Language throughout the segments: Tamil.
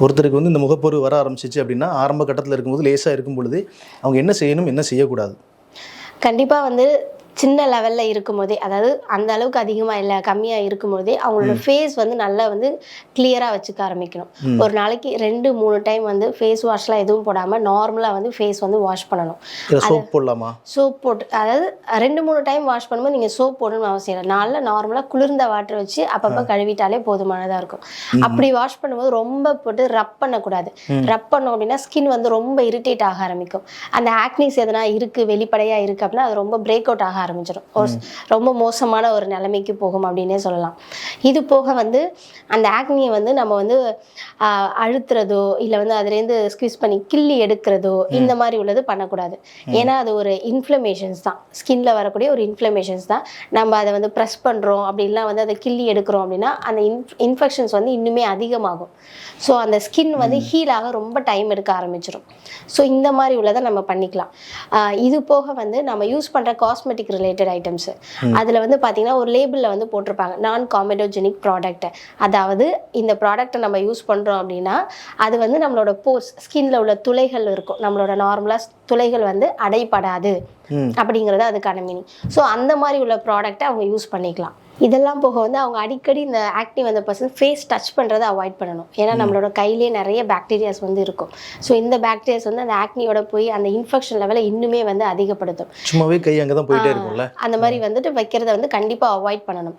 ஒருத்தருக்கு வந்து இந்த முகப்பொரு வர ஆரம்பிச்சிச்சு அப்படின்னா ஆரம்ப கட்டத்தில் இருக்கும்போது லேசாக இருக்கும் பொழுது அவங்க என்ன செய்யணும் என்ன செய்யக்கூடாது? கண்டிப்பாக வந்து சின்ன லெவலில் இருக்கும்போதே அதாவது அந்த அளவுக்கு அதிகமாக இல்லை கம்மியாக இருக்கும்போதே அவங்களோட ஃபேஸ் வந்து நல்லா வந்து கிளியராக வச்சுக்க ஆரம்பிக்கணும். ஒரு நாளைக்கு ரெண்டு மூணு டைம் வந்து ஃபேஸ் வாஷ்லாம் எதுவும் போடாமல் நார்மலாக வந்து ஃபேஸ் வந்து வாஷ் பண்ணணும். சோப் போடலாமா? சோப் போட்டு அதாவது ரெண்டு மூணு டைம் வாஷ் பண்ணும்போது நீங்கள் சோப் போடணும்னு அவசியம் இல்லை. நாளில் நார்மலாக குளிர்ந்த வாட்டர் வச்சு அப்பப்போ கழுவிட்டாலே போதுமானதாக இருக்கும். அப்படி வாஷ் பண்ணும்போது ரொம்ப போட்டு ரப் பண்ணக்கூடாது. ரப் பண்ணோம் அப்படின்னா ஸ்கின் வந்து ரொம்ப இரிட்டேட் ஆக ஆரம்பிக்கும். அந்த ஆக்னிஸ் எதனா இருக்குது வெளிப்படையாக இருக்குது அப்படின்னா அது ரொம்ப பிரேக் அவுட் ஆக ஆரம்பிச்சிடும் ஒரு ரொம்ப மோசமான ஒரு நிலைமைக்கு போகும் அப்படின்னே சொல்லலாம். இது போக வந்து அந்த ஆக்னியை வந்து நம்ம வந்து அழுத்துறதோ இல்லை வந்து அதுலேருந்து ஸ்குவீஸ் பண்ணி கிள்ளி எடுக்கிறதோ இந்த மாதிரி உள்ளது பண்ணக்கூடாது. ஏன்னா அது ஒரு இன்ஃப்ளமேஷன்ஸ் தான். ஸ்கின்ல வரக்கூடிய ஒரு இன்ஃப்ளமேஷன்ஸ் தான். நம்ம அதை வந்து ப்ரெஸ் பண்ணுறோம் அப்படின்லாம் வந்து அதை கிள்ளி எடுக்கிறோம் அப்படின்னா அந்த இன்ஃப் இன்ஃபெக்ஷன்ஸ் வந்து இன்னுமே அதிகமாகும். ஸோ அந்த ஸ்கின் வந்து ஹீல் ஆக ரொம்ப டைம் எடுக்க ஆரம்பிச்சிடும் ஸோ இந்த மாதிரி உள்ளதை நம்ம பண்ணிக்கலாம். இது போக வந்து நம்ம யூஸ் பண்ணுற காஸ்மெட்டிக் ரிலேட்டட் ஐட்டம்ஸு அதில் வந்து பார்த்தீங்கன்னா ஒரு லேபிளில் வந்து போட்டிருப்பாங்க. நான் காமெடோஜெனிக் ப்ராடக்ட் அதாவது இந்த ப்ராடக்ட்டை நம்ம யூஸ் பண்ணுறோம் அப்படின்னா அது வந்து நம்மளோட போர்ஸ் ஸ்கின்ல உள்ள துளைகள் இருக்கும். நம்மளோட நார்மலாக துளைகள் வந்து அடைபடாது அப்படிங்கிறது அதுக்கான மீனிங் ஸோ அந்த மாதிரி உள்ள ப்ராடக்ட்டை அவங்க யூஸ் பண்ணிக்கலாம். இதெல்லாம் போக வந்து அவங்க அடிக்கடி இந்த ஆக்டிவ் அந்த பர்சன் ஃபேஸ் டச் பண்ணுறதை அவாய்ட் பண்ணணும். ஏன்னா நம்மளோட கையிலே நிறைய பாக்டீரியாஸ் வந்து இருக்கும். ஸோ இந்த பாக்டீரியாஸ் வந்து அந்த ஆக்னியோட போய் அந்த இன்ஃபெக்ஷன் லெவலை இன்னுமே வந்து அதிகப்படுத்தும். சும்மாவே கை அங்கே தான் போயிட்டே இருக்கும்ல? அந்த மாதிரி வந்துட்டு வைக்கிறத வந்து கண்டிப்பாக அவாய்ட் பண்ணணும்.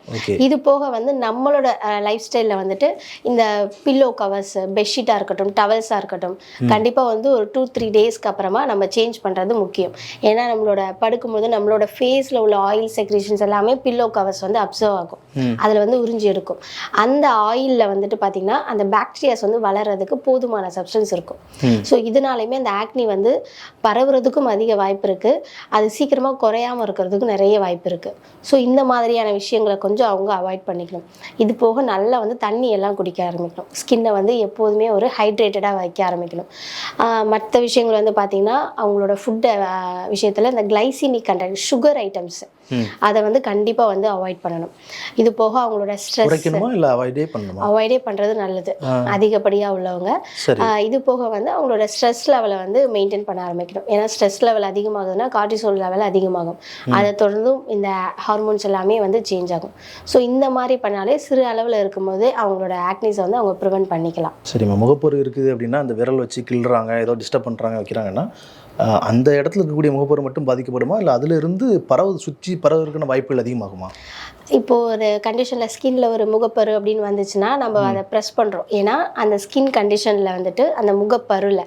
இது போக வந்து நம்மளோட லைஃப் ஸ்டைலில் வந்துட்டு இந்த பில்லோ கவர்ஸ் பெட்ஷீட்டாக இருக்கட்டும் டவல்ஸாக இருக்கட்டும் கண்டிப்பாக வந்து ஒரு டூ த்ரீ டேஸ்க்கு அப்புறமா நம்ம சேஞ்ச் பண்ணுறது முக்கியம். ஏன்னா நம்மளோட படுக்கும்போது நம்மளோட ஃபேஸில் உள்ள ஆயில் செக்ரேஷன்ஸ் எல்லாமே பில்லோ கவர்ஸ் வந்து அப்சர்வ் ஆகும். அதில் வந்து உறிஞ்சி எடுக்கும். அந்த ஆயிலில் வந்துட்டு பார்த்திங்கன்னா அந்த பாக்டீரியாஸ் வந்து வளர்றதுக்கு போதுமான சப்ஸ்டன்ஸ் இருக்கும். ஸோ இதனாலையுமே அந்த ஆக்னி வந்து பரவுறதுக்கும் அதிக வாய்ப்பு இருக்குது அது சீக்கிரமாக குறையாமல் இருக்கிறதுக்கும் நிறைய வாய்ப்பு இருக்குது ஸோ இந்த மாதிரியான விஷயங்களை கொஞ்சம் அவங்க அவாய்ட் பண்ணிக்கணும். இது போக நல்லா வந்து தண்ணி எல்லாம் குடிக்க ஆரம்பிக்கணும். ஸ்கின்னை வந்து எப்போதுமே ஒரு ஹைட்ரேட்டடாக வைக்க ஆரம்பிக்கணும். மற்ற விஷயங்கள் வந்து பார்த்திங்கன்னா அவங்களோட ஃபுட்டை விஷயத்தில் இந்த கிளைசிமிக் கண்டென்ட் சுகர் ஐட்டம்ஸ் அதை வந்து கண்டிப்பாக வந்து அவாய்ட் பண்ணணும். இது போக அவங்களோட ஸ்ட்ரெஸ் அவாய்டே பண்ணணுமா? அவாய்டே பண்ணுறது நல்லது. அதிகப்படியாக உள்ளவங்க. இது போக வந்து அவங்களோட ஸ்ட்ரெஸ் லெவலை வந்து மெயின்டைன் பண்ண ஆரம்பிக்கணும். ஏன்னா ஸ்ட்ரெஸ் லெவல் அதிகமாகுதுன்னா கார்டிசோல் லெவல் அதிகமாகும். அதை தொடர்ந்தும் இந்த ஹார்மோன்ஸ் எல்லாமே வந்து சேஞ்ச் ஆகும். ஸோ இந்த மாதிரி பண்ணாலே சிறு அளவில் இருக்கும்போது அவங்களோட ஆக்னிஸை வந்து அவங்க ப்ரிவென்ட் பண்ணிக்கலாம். சரிம்மா முகப்பொரு இருக்குது அப்படின்னா அந்த விரல் வச்சு கிள்ளுறாங்க ஏதோ டிஸ்டர்ப் பண்ணுறாங்க வைக்கிறாங்கன்னா அந்த இடத்துல இருக்கக்கூடிய முகப்பொரு மட்டும் பாதிக்கப்படுமா? இல்லை அதிலிருந்து பரவ பரவு சுற்றி பரவதற்கான வாய்ப்புகள் அதிகமாகுமா? இப்போ ஒரு கண்டிஷனில் ஸ்கின்ல ஒரு முகப்பரு அப்படின்னு வந்துச்சுன்னா நம்ம அதை ப்ரெஸ் பண்ணுறோம் ஏன்னா அந்த ஸ்கின் கண்டிஷனில் வந்துட்டு அந்த முகப்பருல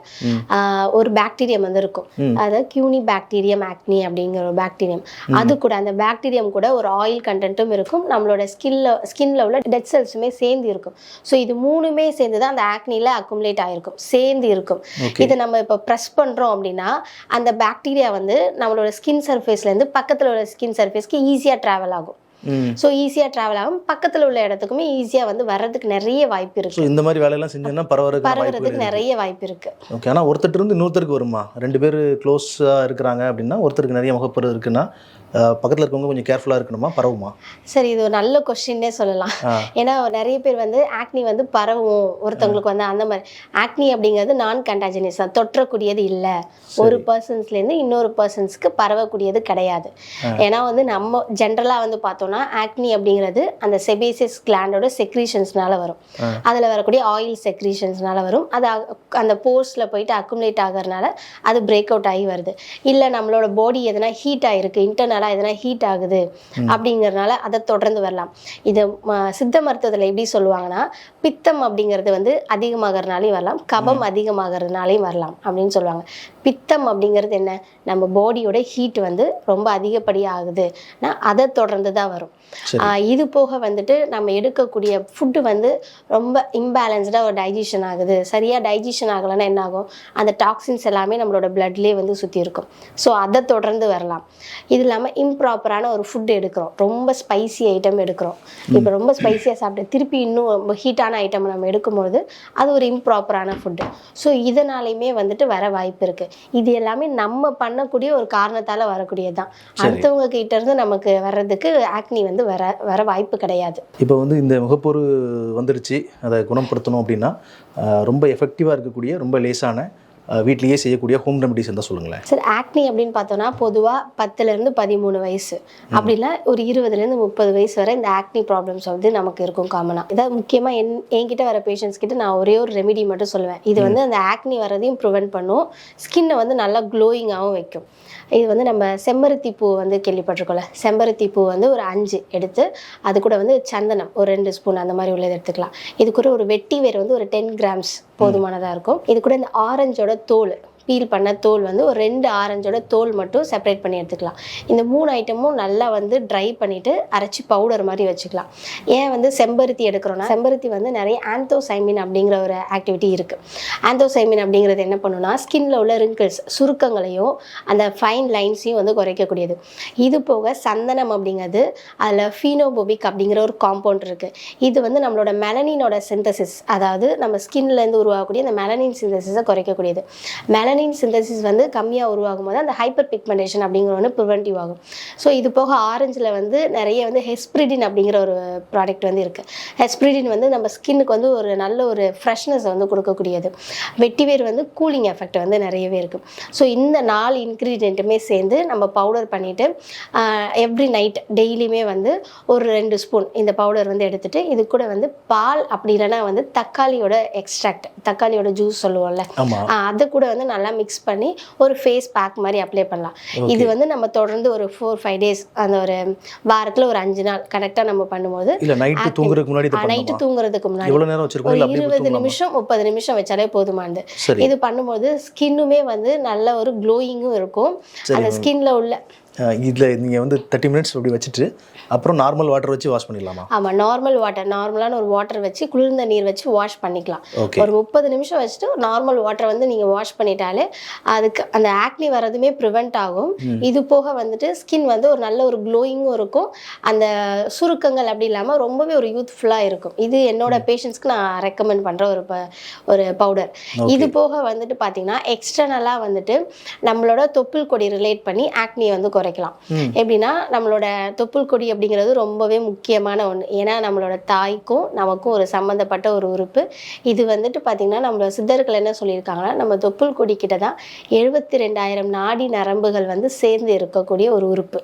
ஒரு பாக்டீரியம் வந்து இருக்கும். அதாவது கியூனி பாக்டீரியம் ஆக்னி அப்படிங்கிற ஒரு பாக்டீரியம் அது கூட அந்த பாக்டீரியம் கூட ஒரு ஆயில் கண்டென்ட்டும் இருக்கும். நம்மளோட ஸ்கின்ல ஸ்கின்ல உள்ள டெட் செல்ஸுமே சேர்ந்து இருக்கும். ஸோ இது மூணுமே சேர்ந்து தான் அந்த ஆக்னியில் அக்குமுலேட் ஆயிருக்கும். சேர்ந்து இருக்கும். இதை நம்ம இப்போ ப்ரெஸ் பண்ணுறோம் அப்படின்னா அந்த பாக்டீரியா வந்து நம்மளோட ஸ்கின் சர்ஃபேஸ்லேருந்து பக்கத்தில் உள்ள ஸ்கின் சர்ஃபேஸ்க்கு ஈஸியாக ட்ராவல் ஆகும். ஸோ ஈஸியாக ட்ராவல் ஆகும். பக்கத்தில் உள்ள இடத்துக்குமே ஈஸியாக வந்து வர்றதுக்கு நிறைய வாய்ப்பு இருக்கு. இந்த மாதிரி வேலையெல்லாம் செஞ்சோன்னா பரவுறதுக்கான வாய்ப்புகள் பரவுறதுக்கு நிறைய வாய்ப்பு இருக்கு. ஓகே ஆனால் ஒருத்தர் இருந்து இன்னொருத்தருக்கு வருமா? ரெண்டு பேர் க்ளோஸாக இருக்கிறாங்க அப்படின்னா ஒருத்தருக்கு நிறைய முகப்பொரு இருக்குன்னா பக்கத்தில் இருக்கவங்க கொஞ்சம் கேர்ஃபுல்லாக இருக்கணுமா? பரவுமா? சரி இது ஒரு நல்ல கொஸ்டின்னே சொல்லலாம். ஏன்னா நிறைய பேர் வந்து ஆக்னி வந்து பரவும். ஒருத்தவங்களுக்கு வந்து அந்த மாதிரி. ஆக்னி அப்படிங்கிறது நான் கண்டாஜினியஸ் தான் தொற்றக்கூடியது இல்லை. ஒரு பர்சன்ஸ்லேருந்து இன்னொரு பர்சன்ஸ்க்கு பரவக்கூடியது கிடையாது. ஏன்னா வந்து நம்ம ஜென்ரலாக வந்து பார்த்தோம்னா ஆக்னி அப்படிங்கிறது அந்த செபேசியஸ் கிளாண்டோட செக்ரீஷன்ஸ்னால வரும். அதில் வரக்கூடிய ஆயில் செக்ரீஷன்ஸ்னால வரும். அது அந்த போர்ஸில் போயிட்டு அக்குமுலேட் ஆகிறதுனால அது பிரேக் அவுட் ஆகி வருது. இல்லை நம்மளோட பாடி எதனா ஹீட் ஆகிருக்கு இன்டர்னலாக எதனா ஹீட் ஆகுது அப்படிங்கிறதுனால அதை தொடர்ந்து வரலாம். இது சித்த மருத்துவத்தில் எப்படி சொல்லுவாங்கன்னா பித்தம் அப்படிங்கிறது வந்து அதிகமாகறதுனாலையும் வரலாம் கபம் அதிகமாகறதுனாலையும் வரலாம் அப்படின்னு சொல்லுவாங்க. பித்தம் அப்படிங்கிறது என்ன? நம்ம பாடியோட ஹீட் வந்து ரொம்ப அதிகப்படியாக ஆகுதுன்னா அதை தொடர்ந்து தான் வரும். இது போக வந்துட்டு நம்ம எடுக்கக்கூடிய ஃபுட்டு வந்து ரொம்ப இம்பேலன்ஸ்டாக ஒரு டைஜஷன் ஆகுது. சரியாக டைஜஷன் ஆகலைன்னா என்ன ஆகும் அந்த டாக்ஸின்ஸ் எல்லாமே நம்மளோட பிளட்லேயே வந்து சுற்றி இருக்கும். ஸோ அதை தொடர்ந்து வரலாம். இது இல்லாமல் இம்ப்ராப்பரான ஒரு ஃபுட் எடுக்கிறோம். ரொம்ப ஸ்பைசி ஐட்டம் எடுக்கிறோம். இப்போ ரொம்ப ஸ்பைசியாக சாப்பிட்டு திருப்பி இன்னும் ரொம்ப ஹீட்டான ஐட்டம் நம்ம எடுக்கும்பொழுது அது ஒரு இம்ப்ராப்பரான ஃபுட்டு ஸோ இதனாலையுமே வந்துட்டு வர வாய்ப்பு இருக்குது இது எல்லாமே நம்ம பண்ணக்கூடிய ஒரு காரணத்தால் வரக்கூடியது தான் அடுத்தவங்க கிட்ட இருந்து நமக்கு வர்றதுக்கு ஆக்னி வந்து வர வர வாய்ப்பு கிடையாது. இப்போ வந்து இந்த முகப்பொரு வந்துருச்சு அதை குணப்படுத்தணும் அப்படின்னா ரொம்ப எஃபெக்டிவாக இருக்கக்கூடிய ரொம்ப லேசான வீட்லயே செய்யக்கூடிய ஹோம் ரெமடிஸ் இருந்தால் சொல்லுங்களேன். சார் ஆக்னி அப்படின்னு பார்த்தோன்னா பொதுவாக பத்துலேருந்து பதிமூணு வயசு. அப்படின்னா ஒரு இருபதுலேருந்து முப்பது வயசு வரை இந்த ஆக்னி ப்ராப்ளம்ஸ் வந்து நமக்கு இருக்கும் காமனாக இதான் முக்கியமாக என் என்கிட்ட வர பேஷண்ட்ஸ் கிட்ட நான் ஒரே ஒரு ரெமெடி மட்டும் சொல்லுவேன். இது வந்து அந்த ஆக்னி வரதையும் ப்ரிவென்ட் பண்ணும். ஸ்கின்னை வந்து நல்லா க்ளோயிங்காகவும் வைக்கும். இது வந்து நம்ம செம்பருத்தி பூ வந்து கேள்விப்பட்டிருக்கோம்ல. செம்பருத்தி பூ வந்து ஒரு அஞ்சு எடுத்து அது கூட வந்து சந்தனம் ஒரு ரெண்டு ஸ்பூன் அந்த மாதிரி உள்ளது எடுத்துக்கலாம். இது கூட ஒரு வெட்டி வேர் வந்து ஒரு டென் கிராம்ஸ் போதுமானதாக இருக்கும். இது கூட இந்த ஆரஞ்சோட தோல் பீல் பண்ண தோல் வந்து ஒரு ரெண்டு ஆரஞ்சோட தோல் மட்டும் செப்பரேட் பண்ணி எடுத்துக்கலாம். இந்த மூணு ஐட்டமும் நல்லா வந்து ட்ரை பண்ணிவிட்டு அரைச்சி பவுடர் மாதிரி வச்சுக்கலாம். ஏன் வந்து செம்பருத்தி எடுக்கிறோன்னா செம்பருத்தி வந்து நிறைய ஆந்தோசைமின் அப்படிங்கிற ஒரு ஆக்டிவிட்டி இருக்குது ஆந்தோசைமின் அப்படிங்கிறது என்ன பண்ணுன்னா ஸ்கின்ல உள்ள ரிங்கிள்ஸ் சுருக்கங்களையும் அந்த ஃபைன் லைன்ஸையும் வந்து குறைக்கக்கூடியது. இது போக சந்தனம் அப்படிங்கிறது அதில் ஃபீனோபோபிக் அப்படிங்கிற ஒரு காம்பவுண்ட் இருக்குது இது வந்து நம்மளோட மெலனினோட சிந்தசிஸ் அதாவது நம்ம ஸ்கின்லேருந்து உருவாகக்கூடிய அந்த மெலனின் சிந்தசிஸை குறைக்கக்கூடியது. மெலனின் சிந்தசிஸ் வந்து கம்மியாக உருவாகும் போது அந்த ஹைப்பர் பிக்மெண்டேஷன் அப்படிங்கிற ஒன்று ப்ரிவென்டிவ் ஆகும். ஸோ இது போக ஆரஞ்சில் வந்து நிறைய வந்து ஹெஸ்பிரிடின் அப்படிங்கிற ஒரு ப்ராடக்ட் வந்து இருக்குது ஹெஸ்பிரிடின் வந்து நம்ம ஸ்கின்னுக்கு வந்து ஒரு நல்ல ஒரு ஃப்ரெஷ்னஸ் வந்து கொடுக்கக்கூடியது. வெட்டிவேர் வந்து கூலிங் எஃபெக்ட் வந்து நிறையவே இருக்குது ஸோ இந்த நாலு இன்க்ரீடியண்ட்டுமே சேர்ந்து நம்ம பவுடர் பண்ணிவிட்டு எவ்ரி நைட் டெய்லியுமே வந்து ஒரு ரெண்டு ஸ்பூன் இந்த பவுடர் வந்து எடுத்துட்டு இது கூட வந்து பால் அப்படி இல்லைன்னா வந்து தக்காளியோட எக்ஸ்ட்ராக்ட் தக்காளியோட ஜூஸ் சொல்லுவோம்ல. அதை கூட வந்து நல்லா மிக்ஸ் பண்ணி ஒரு ஃபேஸ் பேக் மாதிரி அப்ளை பண்ணலாம். இது வந்து நம்ம தொடர்ந்து ஒரு ஃபோர் ஃபைவ் டேஸ் அந்த ஒரு வாரத்தில் ஒரு அஞ்சு நாள் கரெக்டாக நம்ம பண்ணும்போது நைட்டு தூங்குறதுக்கு முன்னாடி நைட்டு தூங்குறதுக்கு முன்னாடி. ஒரு இருபது நிமிஷம் முப்பது நிமிஷம் வச்சாலே போதுமானது. இது பண்ணும்போது ஸ்கின்னுமே வந்து நல்ல ஒரு க்ளோயிங்கும் இருக்கும். அந்த ஸ்கின்ல உள்ள இதில் நீங்கள் வந்து தேர்ட்டி மினிட்ஸ் அப்படி வச்சுட்டு அப்புறம் நார்மல் வாட்டர் வச்சு வாஷ் பண்ணிடலாமா? ஆமா நார்மல் வாட்டர் நார்மலான ஒரு வாட்டர் வச்சு குளிர்ந்த நீர் வச்சு வாஷ் பண்ணிக்கலாம். ஒரு முப்பது நிமிஷம் வச்சுட்டு நார்மல் வாட்டர் வந்து நீங்கள் வாஷ் பண்ணிட்டாலே அதுக்கு அந்த ஆக்னி வர்றதுமே ப்ரிவெண்ட் ஆகும். இது போக வந்துட்டு ஸ்கின் வந்து ஒரு நல்ல ஒரு க்ளோயிங்கும் இருக்கும். அந்த சுருக்கங்கள் அப்படி இல்லாமல் ரொம்பவே ஒரு யூத்ஃபுல்லாக இருக்கும். இது என்னோட பேஷண்ட்ஸ்க்கு நான் ரெக்கமெண்ட் பண்ணுற ஒரு ப ஒரு பவுடர் இது போக வந்துட்டு பார்த்தீங்கன்னா எக்ஸ்டர்னலாக வந்துட்டு நம்மளோட தொப்புள் கொடி ரிலேட் பண்ணி ஆக்னியை வந்து குறைக்கலாம். எப்படின்னா நம்மளோட தொப்புள் கொடி அப்படிங்கிறது ரொம்பவே முக்கியமான ஒன்று ஏன்னா நம்மளோட தாய்க்கும் நமக்கும் ஒரு சம்மந்தப்பட்ட ஒரு உறுப்பு. இது வந்துட்டு பார்த்திங்கன்னா நம்மளோட சித்தர்கள் என்ன சொல்லியிருக்காங்கன்னா நம்ம தொப்புள் கொடி கிட்ட தான் எழுபத்தி ரெண்டாயிரம் நாடி நரம்புகள் வந்து சேர்ந்து இருக்கக்கூடிய ஒரு உறுப்பு.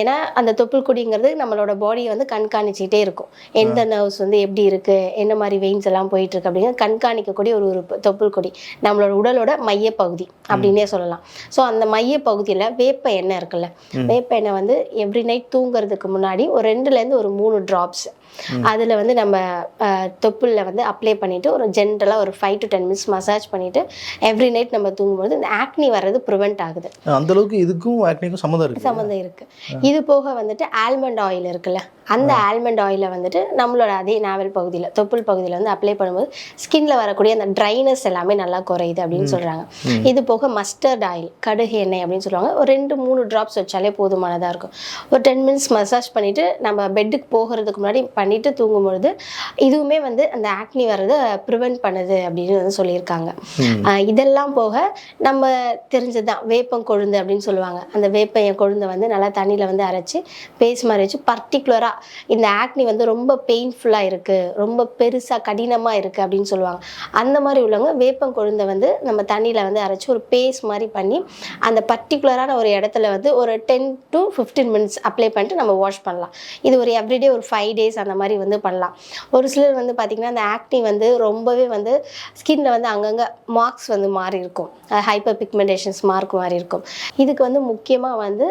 ஏன்னா அந்த தொப்புள் கொடிங்கிறது நம்மளோட பாடியை வந்து கண்காணிச்சிக்கிட்டே இருக்கும். எந்த நர்வ்ஸ் வந்து எப்படி இருக்கு என்ன மாதிரி வெயின்ஸ் எல்லாம் போயிட்டு இருக்கு அப்படிங்கிறது கண்காணிக்கக்கூடிய ஒரு உறுப்பு தொப்புள் கொடி. நம்மளோட உடலோட மையப்பகுதி அப்படின்னே சொல்லலாம். ஸோ அந்த மையப்பகுதியில் வேப்ப எண்ணெய் இருக்குல்ல? வேப்ப எண்ணெய் வந்து எவ்ரி நைட் தூங்குறதுக்கு முன்னாடி ஒரு ரெண்டுலேருந்து ஒரு மூணு ட்ராப்ஸ் அதில் வந்து நம்ம தொப்புளில் வந்து அப்ளை பண்ணிவிட்டு ஒரு ஜென்ரலாக ஒரு five to ten minutes massage பண்ணிவிட்டு எவ்ரி நைட் நம்ம தூங்கும்போது இந்த ஆக்னி வர்றது ப்ரிவெண்ட் ஆகுது. அந்த அளவுக்கு இதுக்கும் ஆக்னிக்கும் சம்மந்தம் இருக்கு. சம்மந்தம் இருக்கு. இது போக வந்துட்டு ஆல்மண்ட் ஆயில் இருக்குல்ல அந்த ஆல்மண்ட் ஆயிலை வந்துட்டு நம்மளோட அதே நாவல் பகுதியில் தொப்புள் பகுதியில் வந்து அப்ளை பண்ணும்போது ஸ்கின்ல வரக்கூடிய அந்த ட்ரைனஸ் எல்லாமே நல்லா குறையுது அப்படின்னு சொல்றாங்க. இது போக மஸ்டர்ட் ஆயில் கடுகு எண்ணெய் அப்படின்னு சொல்லுவாங்க. ஒரு ரெண்டு மூணு ட்ராப்ஸ் வச்சாலே போதுமானதாக இருக்கும். ஒரு டென் மினிட்ஸ் மசாஜ் பண்ணிட்டு நம்ம பெட்டுக்கு போகிறதுக்கு முன்னாடி பண்ணிட்டு தூங்கும்பொழுது இதுவுமே வந்து அந்த ஆக்னி வர்றதை ப்ரிவென்ட் பண்ணுது அப்படின்னு வந்து சொல்லியிருக்காங்க. இதெல்லாம் போக நம்ம தெரிஞ்சதுதான். வேப்பம் கொழுந்து அப்படின்னு சொல்லுவாங்க. அந்த வேப்பம் கொழுந்தை வந்து நல்லா தண்ணியில் வந்து அரைச்சி பேஸ்ட் மாதிரி வச்சு பர்டிகுலராக இந்த ஆக்னி வந்து ரொம்ப பெயின்ஃபுல்லாக இருக்குது ரொம்ப பெருசாக கடினமாக இருக்குது அப்படின்னு சொல்லுவாங்க. அந்த மாதிரி உள்ளவங்க வேப்பம் கொழுந்தை வந்து நம்ம தண்ணியில் வந்து அரைச்சி ஒரு பேஸ்ட் மாதிரி பண்ணி அந்த பர்டிகுலரான ஒரு இடத்துல வந்து ஒரு ten to fifteen minutes apply பண்ணிட்டு நம்ம வாஷ் பண்ணலாம். இது ஒரு எவ்ரிடே ஒரு ஃபைவ் டேஸ் அந்த அந்த மாதிரி வந்து பண்ணலாம். ஒரு சிலர் வந்து பார்த்திங்கன்னா அந்த ஆக்னி வந்து ரொம்பவே வந்து ஸ்கின்ல வந்து அங்கங்கே மார்க்ஸ் வந்து மாறி இருக்கும். ஹைப்பர் பிக்மெண்டேஷன்ஸ் மார்க் மாறி இருக்கும். இதுக்கு வந்து முக்கியமாக வந்து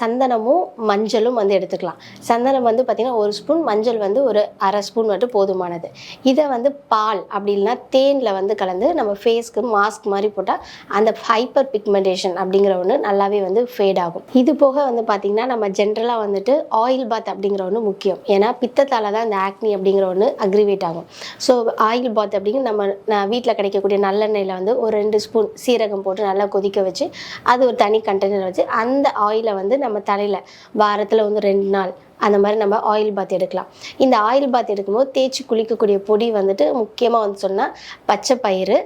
சந்தனமும் மஞ்சளும் வந்து எடுத்துக்கலாம். சந்தனம் வந்து பார்த்திங்கன்னா ஒரு ஸ்பூன் மஞ்சள் வந்து ஒரு அரை ஸ்பூன் மட்டும் போதுமானது. இதை வந்து பால் அப்படி இல்லைன்னா தேனில் வந்து கலந்து நம்ம ஃபேஸ்க்கு மாஸ்க் மாதிரி போட்டால் அந்த ஹைப்பர் பிக்மெண்டேஷன் அப்படிங்கிற ஒன்று நல்லாவே வந்து ஃபேட் ஆகும். இது போக வந்து பார்த்திங்கன்னா நம்ம ஜென்ரலாக வந்துட்டு ஆயில் பாத் அப்படிங்கிற ஒன்று முக்கியம். ஏன்னா பித்தத்தால் தான் இந்த ஆக்னி அப்படிங்கிற ஒன்று அக்ரிவேட் ஆகும். ஸோ ஆயில் பாத் அப்படிங்கிற நம்ம நான் வீட்டில் கிடைக்கக்கூடிய நல்லெண்ணெயில் வந்து ஒரு ரெண்டு ஸ்பூன் சீரகம் போட்டு நல்லா கொதிக்க வச்சு அது ஒரு தனி கண்டெய்னர் வச்சு அந்த ஆயிலை வந்து நம்ம தலையில் வாரத்தில் வந்து ரெண்டு நாள் அந்த மாதிரி நம்ம ஆயில் பாத் எடுக்கலாம். இந்த ஆயில் பாத் எடுக்கும்போது தேய்ச்சி குளிக்கக்கூடிய பொடி வந்துட்டு முக்கியமாக வந்து சொன்னால் பச்சை பயிறு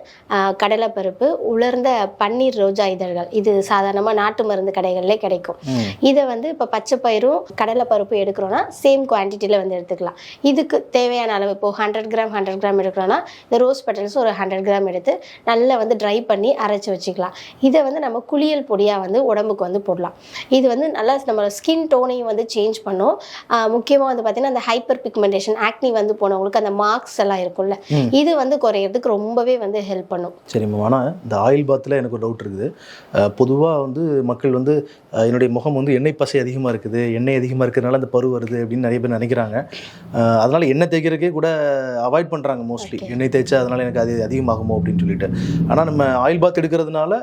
கடலைப்பருப்பு உலர்ந்த பன்னீர் ரோஜா இதழ்கள். இது சாதாரணமாக நாட்டு மருந்து கடைகள்லே கிடைக்கும். இதை வந்து இப்போ பச்சை பயிரும் கடலைப்பருப்பும் எடுக்கிறோன்னா சேம் குவான்டிட்டியில் வந்து எடுத்துக்கலாம். இதுக்கு தேவையான அளவு இப்போ ஹண்ட்ரட் கிராம் ஹண்ட்ரட் கிராம் எடுக்கிறோன்னா இந்த ரோஸ் பெட்டல்ஸ் ஒரு ஹண்ட்ரட் கிராம் எடுத்து நல்லா வந்து ட்ரை பண்ணி அரைச்சி வச்சுக்கலாம். இதை வந்து நம்ம குளியல் பொடியாக வந்து உடம்புக்கு வந்து போடலாம். இது வந்து நல்லா நம்ம ஸ்கின் டோனையும் வந்து சேஞ்ச் பண்ணும். முக்கியமாக வந்து பார்த்திங்கன்னா அந்த ஹைப்பர் பிக்மெண்டேஷன் ஆக்னி வந்து போனவங்களுக்கு அந்த மார்க்ஸ் எல்லாம் இருக்கும்ல. இது வந்து குறையிறதுக்கு ரொம்பவே வந்து ஹெல்ப் பண்ணும். சரிம்மா ஆனால் இந்த ஆயில் பாத்தில் எனக்கு ஒரு டவுட் இருக்குது. பொதுவாக வந்து மக்கள் வந்து என்னுடைய முகம் வந்து எண்ணெய் பசை அதிகமாக இருக்குது எண்ணெய் அதிகமாக இருக்கிறதுனால அந்த பரு வருது அப்படின்னு நிறைய பேர் நினைக்கிறாங்க. அதனால எண்ணெய் தேய்க்கிறதுக்கே கூட அவாய்ட் பண்ணுறாங்க மோஸ்ட்லி எண்ணெய் தேய்ச்சா அதனால எனக்கு அது அதிகமாகுமோ அப்படின்னு சொல்லிட்டு. ஆனால் நம்ம ஆயில் பாத் எடுக்கிறதுனால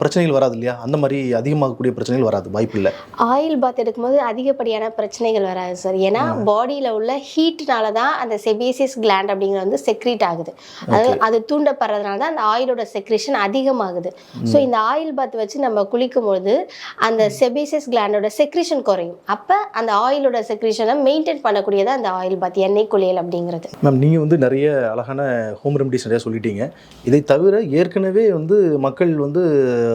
பிரச்சனைகள் வராது இல்லையா? அந்த மாதிரி அதிகமாகக்கூடிய பிரச்சனைகள் வராது வாய்ப்பு இல்லை ஆயில் பாத் எடுக்கும்போது அதிகப்படியான பிரச்சனைகள் வராது சார். ஏன்னா பாடியில் உள்ள ஹீட்னால தான் அந்த செபேசியஸ் கிளாண்ட் அப்படிங்கிறது வந்து செக்ரீட் ஆகுது. அது அது தூண்டப்படுறதுனால தான் அந்த ஆயிலோட செக்ரேஷன் அதிகமாகுது. ஸோ இந்த ஆயில் பாத் வச்சு நம்ம குளிக்கும்போது அந்த செபேசியஸ் கிளாண்டோட செக்ரேஷன் குறையும். அப்போ அந்த ஆயிலோட செக்ரேஷனை மெயின்டைன் பண்ணக்கூடியது அந்த ஆயில் பாத் எண்ணெய் குளியல் அப்படிங்கிறது. மேம் நீங்கள் வந்து நிறைய அழகான ஹோம் ரெமடிஸ் நிறையா சொல்லிட்டீங்க. இதை தவிர ஏற்கனவே வந்து மக்கள் வந்து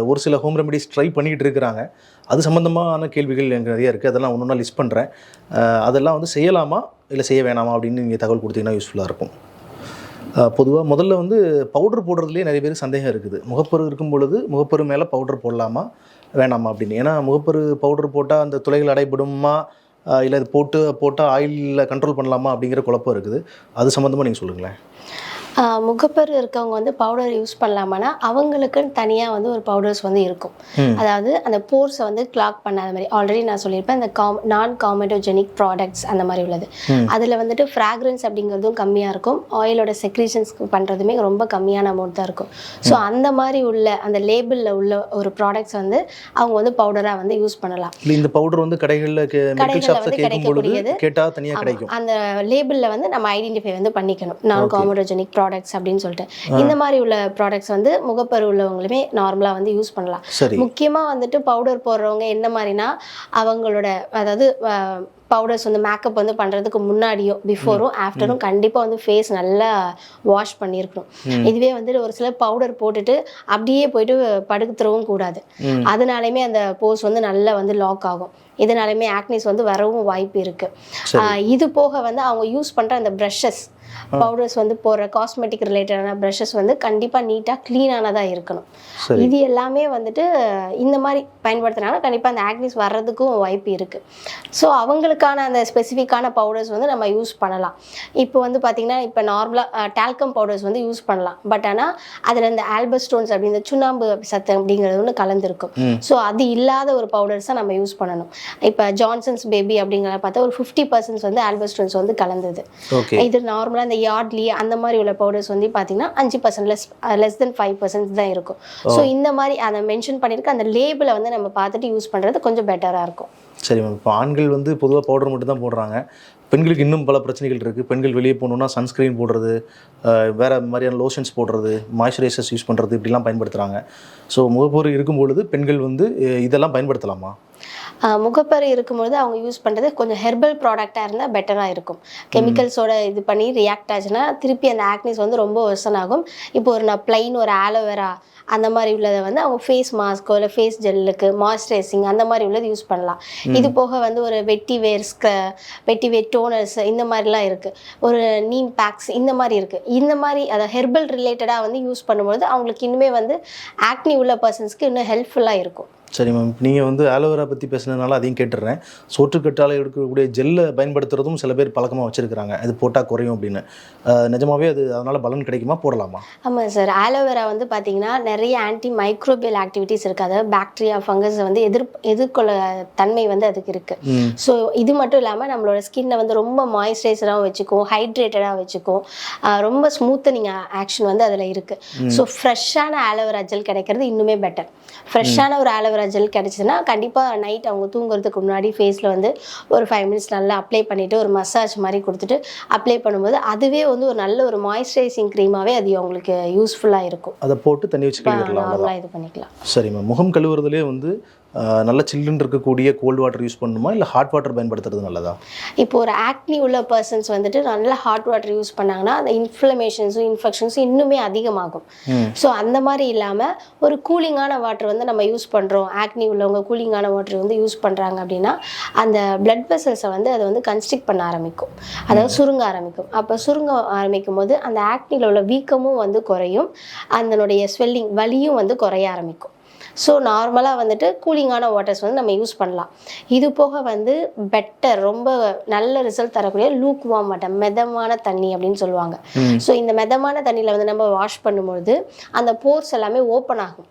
ஒரு சில ஹோம் ரெமடிஸ் ட்ரை பண்ணிக்கிட்டு இருக்கிறாங்க. அது சம்மந்தமான கேள்விகள் எனக்கு நிறைய இருக்குது அதெல்லாம் ஒன்று ஒன்றா லிஸ்ட் பண்ணுறேன் அதெல்லாம் வந்து செய்யலாமா? இல்லை செய்ய வேணாமா? அப்படின்னு நீங்கள் தகவல் கொடுத்தீங்கன்னா யூஸ்ஃபுல்லாக இருக்கும். பொதுவாக முதல்ல வந்து பவுடர் போடுறதுலேயே நிறைய பேர் சந்தேகம் இருக்குது. முகப்பரு இருக்கும் பொழுது முகப்பரு மேலே பவுடர் போடலாமா? வேணாமா அப்படின்னு. ஏன்னா முகப்பரு பவுடர் போட்டால் அந்த துளைகள் அடைபடுமா? இல்லை இது போட்டு போட்டால் ஆயிலில் கண்ட்ரோல் பண்ணலாமா? அப்படிங்கிற குழப்பம் இருக்குது. அது சம்மந்தமாக நீங்கள் சொல்லுங்களேன். முகப்பரு இருக்கவங்க வந்து பவுடர் யூஸ் பண்ணலாமான்னா அவங்களுக்குன்னு தனியாக வந்து ஒரு பவுடர்ஸ் வந்து இருக்கும். அதாவது அந்த போர்ஸை வந்து கிளாக் பண்ணாத மாதிரி. ஆல்ரெடி நான் சொல்லியிருப்பேன் அந்த காம் நான் காமெடோஜெனிக் ப்ராடக்ட்ஸ் அந்த மாதிரி உள்ளது. அதில் வந்துட்டு ஃப்ராக்ரன்ஸ் அப்படிங்கிறதும் கம்மியாக இருக்கும். ஆயிலோட செக்ரீஷன்ஸ் பண்ணுறதுமே ரொம்ப கம்மியான அமௌண்ட் தான் இருக்கும். ஸோ அந்த மாதிரி உள்ள அந்த லேபிளில் உள்ள ஒரு ப்ராடக்ட்ஸ் வந்து அவங்க வந்து பவுடராக வந்து யூஸ் பண்ணலாம். இந்த பவுடர் வந்து கடைகளில் கடைகள்ல வந்து கிடைக்கக்கூடியது. அந்த லேபிளில் வந்து நம்ம ஐடென்டிஃபை வந்து பண்ணிக்கணும். நான் காமரோஜெனிக் ப்ராடக்ட்ஸ் அப்படின்னு சொல்லிட்டு. இந்த மாதிரி உள்ள ப்ராடக்ட்ஸ் வந்து முகப்பரு உள்ளவங்களுமே நார்மலாக வந்து யூஸ் பண்ணலாம். முக்கியமாக வந்துட்டு பவுடர் போடுறவங்க என்ன மாதிரினா அவங்களோட அதாவது பவுடர்ஸ் வந்து மேக்கப் வந்து பண்ணுறதுக்கு முன்னாடியும் பிஃபோரும் ஆஃப்டரும் கண்டிப்பாக வந்து ஃபேஸ் நல்லா வாஷ் பண்ணியிருக்கணும். இதுவே வந்து ஒரு சிலர் பவுடர் போட்டுட்டு அப்படியே போயிட்டு படுத்துறவும் கூடாது. அதனாலையுமே அந்த போஸ் வந்து நல்லா வந்து லாக் ஆகும். இதனாலுமே ஆக்னிஸ் வந்து வரவும் வாய்ப்பு இருக்கு. ஆஹ் இது போக வந்து அவங்க யூஸ் பண்ற அந்த ப்ரஷஸ் பவுடர்ஸ் வந்து போடுற காஸ்மெட்டிக் ரிலேட்டடான ப்ரஷஸ் வந்து கண்டிப்பா நீட்டா க்ளீனானதா இருக்கணும். இது எல்லாமே வந்துட்டு இந்த மாதிரி பயன்படுத்தினால கண்டிப்பா அந்த ஆக்னிஸ் வர்றதுக்கும் வாய்ப்பு இருக்கு. ஸோ அவங்களுக்கான அந்த ஸ்பெசிஃபிக்கான பவுடர்ஸ் வந்து நம்ம யூஸ் பண்ணலாம். இப்போ வந்து பார்த்தீங்கன்னா இப்போ நார்மலாக டால்கம் பவுடர்ஸ் வந்து யூஸ் பண்ணலாம். பட் ஆனால் அதில் இந்த ஆல்பஸ்டோன்ஸ் அப்படி இந்த சுண்ணாம்பு சத்து அப்படிங்கிறது ஒன்று கலந்துருக்கும். ஸோ அது இல்லாத ஒரு பவுடர்ஸ் நம்ம யூஸ் பண்ணணும். இப்போ ஜான்சன்ஸ் பேபி அப்படிங்கிறத பார்த்தா ஒரு ஃபிஃப்டி பர்சன்ட் வந்து ஆல்பஸ்டோன்ஸ் வந்து கலந்தது. இது நார்மலாக இந்த யார்ட்லி அந்த மாதிரி உள்ள பவுடர்ஸ் வந்து பார்த்தீங்கன்னா அஞ்சு percent less less than five percent தான் இருக்கும். ஸோ இந்த மாதிரி அதை மென்ஷன் பண்ணியிருக்க அந்த லேபிளை வந்து நம்ம பார்த்துட்டு யூஸ் பண்ணுறது கொஞ்சம் பெட்டராக இருக்கும். சரி மேம் இப்போ ஆண்கள் வந்து பொதுவாக பவுடர் மட்டும் தான் போடுறாங்க. பெண்களுக்கு இன்னும் பல பிரச்சனைகள் இருக்குது பெண்கள் வெளியே போகணுன்னா சன்ஸ்க்ரீன் போடுறது வேற மாதிரியான லோஷன்ஸ் போடுறது மாய்ஸ்சரைசர்ஸ் யூஸ் பண்ணுறது இப்படிலாம் பயன்படுத்துகிறாங்க ஸோ முகப்பொரு இருக்கும் பொழுது பெண்கள் வந்து இதெல்லாம் பயன்படுத்தலாமா? முகப்பரு இருக்கும்பொழுது அவங்க யூஸ் பண்ணுறது கொஞ்சம் ஹெர்பல் ப்ராடக்டாக இருந்தால் பெட்டராக இருக்கும். கெமிக்கல்ஸோட இது பண்ணி ரியாக்ட் ஆச்சுன்னா திருப்பி அந்த ஆக்னிஸ் வந்து ரொம்ப ஒர்சன் ஆகும். இப்போ ஒரு நான் பிளைன் ஒரு ஆலோவேரா அந்த மாதிரி உள்ளதை வந்து அவங்க ஃபேஸ் மாஸ்க்கோ இல்லை ஃபேஸ் ஜெல்லுக்கு மாய்ஸ்சரைசிங் அந்த மாதிரி உள்ளது யூஸ் பண்ணலாம். இது போக வந்து ஒரு வெட்டி வேர் ஸ்க வெட்டி வேர் டோனர்ஸ் இந்த மாதிரிலாம் இருக்குது ஒரு நீம் பேக்ஸ் இந்த மாதிரி இருக்குது இந்த மாதிரி அதை ஹெர்பல் ரிலேட்டடாக வந்து யூஸ் பண்ணும்போது அவங்களுக்கு இன்னுமே வந்து ஆக்னி உள்ள பர்சன்ஸ்க்கு இன்னும் ஹெல்ப்ஃபுல்லாக இருக்கும். சரி மேம் நீங்கள் வந்து ஆலோவேரா பற்றி பேசுனதுனால அதையும் கேட்டுடுறேன் சோற்றுக்கற்றாழை எடுக்கக்கூடிய ஜெல்லை பயன்படுத்துறதும் சில பேர் பழக்கமாக வச்சுருக்கிறாங்க. அது போட்டால் குறையும் அப்படின்னு. நிஜமாவே அது அதனால் பலன் கிடைக்குமா? போடலாமா? ஆமாம் சார். ஆலோவேரா வந்து பார்த்தீங்கன்னா நிறைய ஆன்டி மைக்ரோபியல் ஆக்டிவிட்டீஸ் இருக்குது அதாவது பாக்டீரியா ஃபங்கஸ் வந்து எதிர் எதிர்கொள்ள தன்மை வந்து அதுக்கு இருக்குது ஸோ இது மட்டும் இல்லாமல் நம்மளோட ஸ்கின்னை வந்து ரொம்ப மாய்ஸ்சரைசராகவும் வச்சுக்கும் ஹைட்ரேட்டடாக வச்சுக்கும். ரொம்ப ஸ்மூத்தனிங் ஆக்ஷன் வந்து அதில் இருக்குது ஸோ ஃப்ரெஷ்ஷான ஆலோவேரா ஜெல் கிடைக்கிறது இன்னுமே பெட்டர் ஃப்ரெஷ்ஷான ஒரு ஆலோவேரா ஜெல் கிடைச்சதுன்னா கண்டிப்பாக நைட் அவங்க தூங்குறதுக்கு முன்னாடி ஃபேஸில் வந்து ஒரு ஃபைவ் மினிட்ஸ் நல்லா அப்ளை பண்ணிவிட்டு ஒரு மசாஜ் மாதிரி கொடுத்துட்டு அப்ளை பண்ணும்போது அதுவே வந்து ஒரு நல்ல ஒரு மாய்ஸ்சரைசிங் க்ரீமாகவே அது அவங்களுக்கு யூஸ்ஃபுல்லாக இருக்கும். அதை போட்டு தண்ணி வச்சு நார்மலாக இது பண்ணிக்கலாம். சரி மேம் முகம் கழுவுறதுலேயே வந்து நல்ல சில்லுன்னு இருக்கக்கூடிய கோல்டு வாட்டர் யூஸ் பண்ணணுமா இல்லை ஹாட் வாட்டர் பயன்படுத்துறது நல்லதா? இப்போ ஒரு ஆக்னி உள்ள பர்சன்ஸ் வந்துட்டு நல்ல ஹாட் வாட்டர் யூஸ் பண்ணாங்கன்னா அந்த இன்ஃப்ளமேஷன்ஸும் இன்ஃபெக்ஷன்ஸும் இன்னுமே அதிகமாகும். ஸோ அந்த மாதிரி இல்லாமல் ஒரு கூலிங்கான வாட்டர் வந்து நம்ம யூஸ் பண்ணுறோம் ஆக்னி உள்ளவங்க கூலிங்கான வாட்டர் வந்து யூஸ் பண்ணுறாங்க அப்படின்னா அந்த பிளட் வெசல்ஸை வந்து அதை வந்து கன்ஸ்ட்ரிக்ட் பண்ண ஆரம்பிக்கும். அதாவது சுருங்க ஆரம்பிக்கும். அப்போ சுருங்க ஆரம்பிக்கும் போது அந்த ஆக்னியில் உள்ள வீக்கமும் வந்து குறையும். அதனுடைய ஸ்வெல்லிங் வலியும் வந்து குறைய ஆரம்பிக்கும். ஸோ நார்மலாக வந்துட்டு கூலிங்கான வாட்டர்ஸ் வந்து நம்ம யூஸ் பண்ணலாம். இது போக வந்து பெட்டர் ரொம்ப நல்ல ரிசல்ட் தரக்கூடிய லூக் வார்ம் வாட்டர் மெதமான தண்ணி அப்படின்னு சொல்லுவாங்க. ஸோ இந்த மெதமான தண்ணியில் வந்து நம்ம வாஷ் பண்ணும்பொழுது அந்த போர்ஸ் எல்லாமே ஓப்பன் ஆகும்.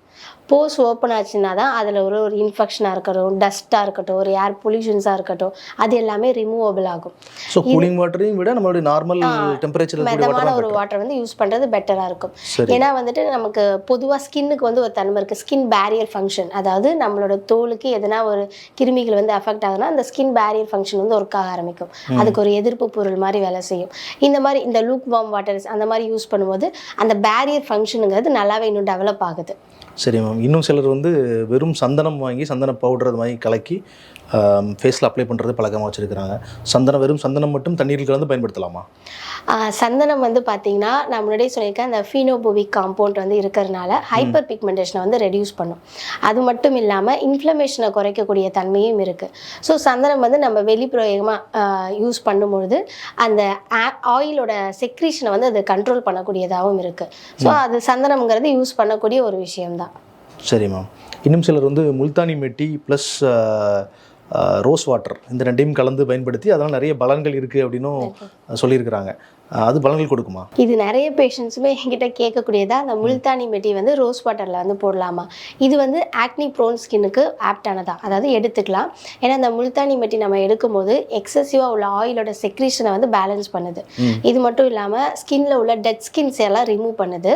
போர்ஸ் ஓப்பன் ஆச்சுன்னா தான் அதில் ஒரு ஒரு இன்ஃபெக்ஷனாக இருக்கட்டும் டஸ்ட்டாக இருக்கட்டும் ஒரு ஏர் பொல்யூஷன்ஸாக இருக்கட்டும் அது எல்லாமே ரிமூவபிள் ஆகும். ஸோ கூலிங் வாட்டரையும் விட நம்மளுடைய நார்மல் டெம்பரேச்சர் மெதமான ஒரு வாட்டர் வந்து யூஸ் பண்ணுறது பெட்டராக இருக்கும். ஏன்னா வந்துட்டு நமக்கு பொதுவாக ஸ்கின்னுக்கு வந்து ஒரு தன்மை இருக்குது ஸ்கின் பேரியர் ஃபங்க்ஷன் அதாவது நம்மளோட தோலுக்கு எதனா ஒரு கிருமிகள் வந்து அஃபெக்ட் ஆகுதுன்னா அந்த ஸ்கின் பேரியர் ஃபங்க்ஷன் வந்து ஒர்க் ஆக ஆரம்பிக்கும். அதுக்கு ஒரு எதிர்ப்பு பொருள் மாதிரி வேலை செய்யும். இந்த மாதிரி இந்த லூக் வார்ம் வாட்டர்ஸ் அந்த மாதிரி யூஸ் பண்ணும்போது அந்த பேரியர் ஃபங்க்ஷனுங்கிறது நல்லாவே இன்னும் டெவலப் ஆகுது. சரி மேம் இன்னும் சிலர் வந்து வெறும் சந்தனம் வாங்கி சந்தன பவுடர் மாதிரி கலக்கி ஃபேஸில் அப்ளை பண்ணுறது பழக்கமாக வச்சுருக்கிறாங்க. சந்தனம் வெறும் சந்தனம் மட்டும் தண்ணீரில் கலந்து பயன்படுத்தலாமா? சந்தனம் வந்து பார்த்தீங்கன்னா நான் முன்னாடியே சொல்லியிருக்கேன் அந்த ஃபீனோபோபிக் காம்பவுண்ட் வந்து இருக்கிறதுனால ஹைப்பர் பிக்மெண்டேஷனை வந்து ரெடியூஸ் பண்ணும். அது மட்டும் இல்லாமல் இன்ஃப்ளமேஷனை குறைக்கக்கூடிய தன்மையும் இருக்குது ஸோ சந்தனம் வந்து நம்ம வெளிப்பிரயோகமாக யூஸ் பண்ணும்பொழுது அந்த ஆயிலோட செக்ரீஷனை வந்து அது கண்ட்ரோல் பண்ணக்கூடியதாகவும் இருக்குது ஸோ அது சந்தனம்ங்கிறது யூஸ் பண்ணக்கூடிய ஒரு விஷயம்தான். சரி மேம் இன்னும் சிலர் வந்து Multani mitti plus rose water இந்த ரெண்டையும் கலந்து பயன்படுத்தி அதனால் நிறைய பலன்கள் இருக்குது அப்படின்னும் சொல்லியிருக்கிறாங்க. அது பலன்கள் கொடுக்குமா? இது நிறைய பேஷண்ட்ஸுமே என்கிட்ட கேட்கக்கூடியதா அந்த முல்தானி மெட்டி வந்து ரோஸ் வாட்டரில் வந்து போடலாமா? இது வந்து ஆக்னி ப்ரோன் ஸ்கின்னுக்கு ஆப்டானதா அதாவது எடுத்துக்கலாம். ஏன்னா அந்த முல்தானி மெட்டி நம்ம எடுக்கும்போது எக்ஸசிவாக உள்ள ஆயிலோட செக்ரீஷனை வந்து பேலன்ஸ் பண்ணுது. இது மட்டும் இல்லாமல் ஸ்கின்ல உள்ள டெட் ஸ்கின்ஸ் எல்லாம் ரிமூவ் பண்ணுது.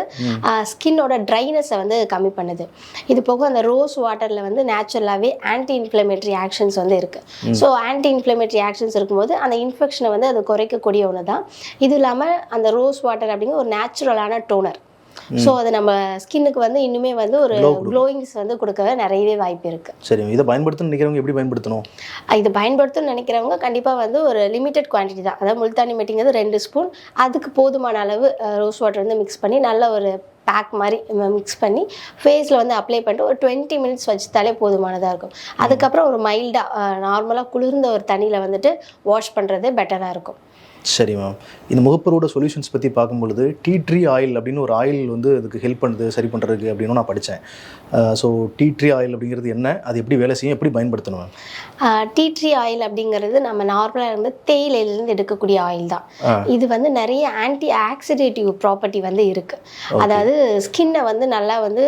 ஸ்கின்னோட ட்ரைனஸை வந்து கம்மி பண்ணுது. இது போக அந்த ரோஸ் வாட்டரில் வந்து நேச்சுரலாகவே ஆன்டி இன்ஃப்ளமேட்டரி ஆக்ஷன்ஸ் வந்து இருக்குது ஸோ ஆன்டி இன்ஃப்ளமேட்டரி ஆக்ஷன்ஸ் இருக்கும்போது அந்த இன்ஃபெக்ஷனை வந்து அது குறைக்கக்கூடிய ஒன்று தான் இது இல்லாமல் அந்த ரோஸ் வாட்டர் அப்படிங்கிற ஒரு நேச்சுரலான டோனர் ஸோ அது நம்ம ஸ்கின்னுக்கு வந்து இன்னுமே வந்து ஒரு. க்ளோயிங்ஸ் வந்து கொடுக்க நிறையவே வாய்ப்பு இருக்கு. சரி இதை பயன்படுத்தணும்னு நினைக்கிறவங்க எப்படி பயன்படுத்தணும்? இது பயன்படுத்தணும்னு நினைக்கிறவங்க கண்டிப்பாக வந்து ஒரு லிமிட்டட் குவான்டிட்டி தான். அதாவது முல்தானி மெட்டிங்கிறது ரெண்டு ஸ்பூன் அதுக்கு போதுமான அளவு ரோஸ் வாட்டர் வந்து மிக்ஸ் பண்ணி நல்ல ஒரு பேக் மாதிரி மிக்ஸ் பண்ணி ஃபேஸில் வந்து அப்ளை பண்ணிட்டு ஒரு டுவெண்ட்டி மினிட்ஸ் வச்சுட்டாலே போதுமானதாக இருக்கும். அதுக்கப்புறம் ஒரு மைல்டாக நார்மலாக குளிர்ந்த ஒரு தண்ணியில் வந்துட்டு வாஷ் பண்ணுறது பெட்டராக இருக்கும். சரி மேம் இந்த முகப்பரோட சொல்யூஷன்ஸ் பற்றி பார்க்கும்பொழுது டீ ட்ரீ ஆயில் அப்படின்னு ஒரு ஆயில் வந்து அதுக்கு ஹெல்ப் பண்ணுது சரி பண்ணுறதுக்கு அப்படின்னு நான் படித்தேன் ஸோ டீ ட்ரீ ஆயில் அப்படிங்கிறது என்ன? அது எப்படி வேலை செய்யும்? எப்படி பயன்படுத்தணும் டீ ட்ரீ ஆயில் அப்படிங்கிறது நம்ம நார்மலாக இருந்து தேயிலையிலேருந்து எடுக்கக்கூடிய ஆயில் தான். இது வந்து நிறைய ஆன்டி ஆக்சிடேட்டிவ் ப்ராப்பர்ட்டி வந்து இருக்கு. அதாவது ஸ்கின்னை வந்து நல்லா வந்து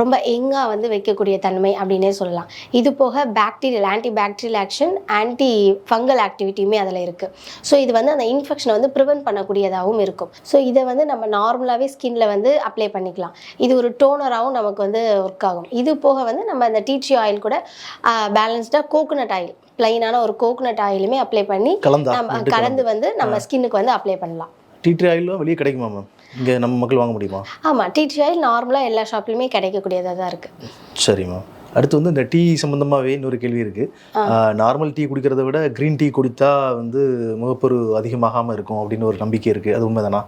ரொம்ப எங்காக வந்து வைக்கக்கூடிய தன்மை அப்படின்னே சொல்லலாம். இது போக bacterial anti bacterial action anti fungal ஆக்டிவிட்டியுமே அதில் இருக்குது ஸோ இது வந்து அந்த இன்ஃபெக்ஷனை வந்து ப்ரிவென்ட் பண்ணக்கூடியதாகவும் இருக்கும். ஸோ இதை வந்து நம்ம நார்மலாகவே ஸ்கின்ல வந்து அப்ளை பண்ணிக்கலாம். இது ஒரு டோனராகவும் நமக்கு வந்து ஒர்க் ஆகும். இது போக வந்து நம்ம அந்த டீச்சி ஆயில் கூட பேலன்ஸ்டாக கோகோனட் ஆயில் பிளைனான ஒரு கோகோனட் ஆயிலுமே அப்ளை பண்ணி நம்ம கலந்து வந்து நம்ம ஸ்கின்னுக்கு வந்து அப்ளை பண்ணலாம். டீ ட்ரீ ஆயிலும் வெளியே கிடைக்குமா மேம் இங்கே நம்ம மக்கள் வாங்க முடியுமா? ஆமாம் டீச்சி ஆயில் நார்மலாக எல்லா ஷாப்லையுமே கிடைக்கக்கூடியதாக தான் இருக்குது சரி மேம் அடுத்து வந்து இந்த டீ சம்மந்தமாகவே இன்னொரு கேள்வி இருக்குது நார்மல் டீ குடிக்கிறத விட க்ரீன் டீ குடித்தா வந்து முகப்பரு அதிகமாகாமல் இருக்கும் அப்படின்னு ஒரு நம்பிக்கை இருக்குது அது உண்மைதானா?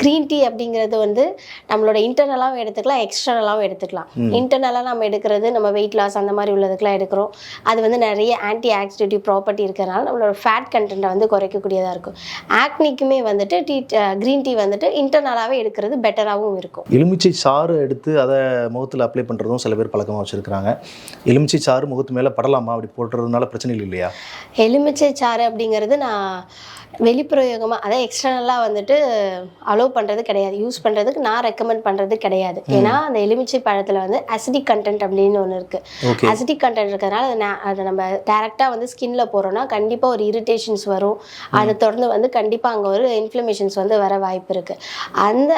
க்ரீன் டீ அப்படிங்கிறது வந்து நம்மளோட இன்டர்னலாகவும் எடுத்துக்கலாம் எக்ஸ்டர்னலாகவும் எடுத்துக்கலாம். இன்டர்னலாக நம்ம எடுக்கிறது நம்ம வெயிட் லாஸ் அந்த மாதிரி உள்ளதுக்கெலாம் எடுக்கிறோம். அது வந்து நிறைய ஆன்டி ஆக்சிடேட்டிவ் ப்ராப்பர்ட்டி இருக்கிறனால நம்மளோட ஃபேட் கண்டென்ட்டை வந்து குறைக்கக்கூடியதாக இருக்கும். ஆக்னிக்குமே வந்துட்டு டீ க்ரீன் டீ வந்துட்டு இன்டர்னலாகவே எடுக்கிறது பெட்டராகவும் இருக்கும். எலுமிச்சை சாறு எடுத்து அதை முகத்தில் அப்ளை பண்ணுறதும் சில பேர் பழக்கமாக இருக்கிறாங்க. எலுமிச்சை சாறு முகத்து மேலே படலாமா? அப்படி போடுறதுனால பிரச்சனை இல்லை இல்லையா? எலுமிச்சை சாறு அப்படிங்கிறது நான் வெளிப்பிரயோகமாக அதாவது எக்ஸ்டர்னலாக வந்துட்டு அலோவ் பண்ணுறது கிடையாது. யூஸ் பண்ணுறதுக்கு நான் ரெக்கமெண்ட் பண்ணுறது கிடையாது. ஏன்னா அந்த எலுமிச்சை பழத்தில் வந்து அசிடிக் கண்டென்ட் அப்படின்னு ஒன்று இருக்குது அசிடிக் கண்டென்ட் இருக்கிறதுனால அதை அதை நம்ம டேரெக்டாக வந்து ஸ்கின்ல போகிறோம்னா கண்டிப்பாக ஒரு இரிட்டேஷன்ஸ் வரும். அதை தொடர்ந்து வந்து கண்டிப்பாக அங்கே ஒரு இன்ஃப்ளமேஷன்ஸ் வந்து வர வாய்ப்பு இருக்குது அந்த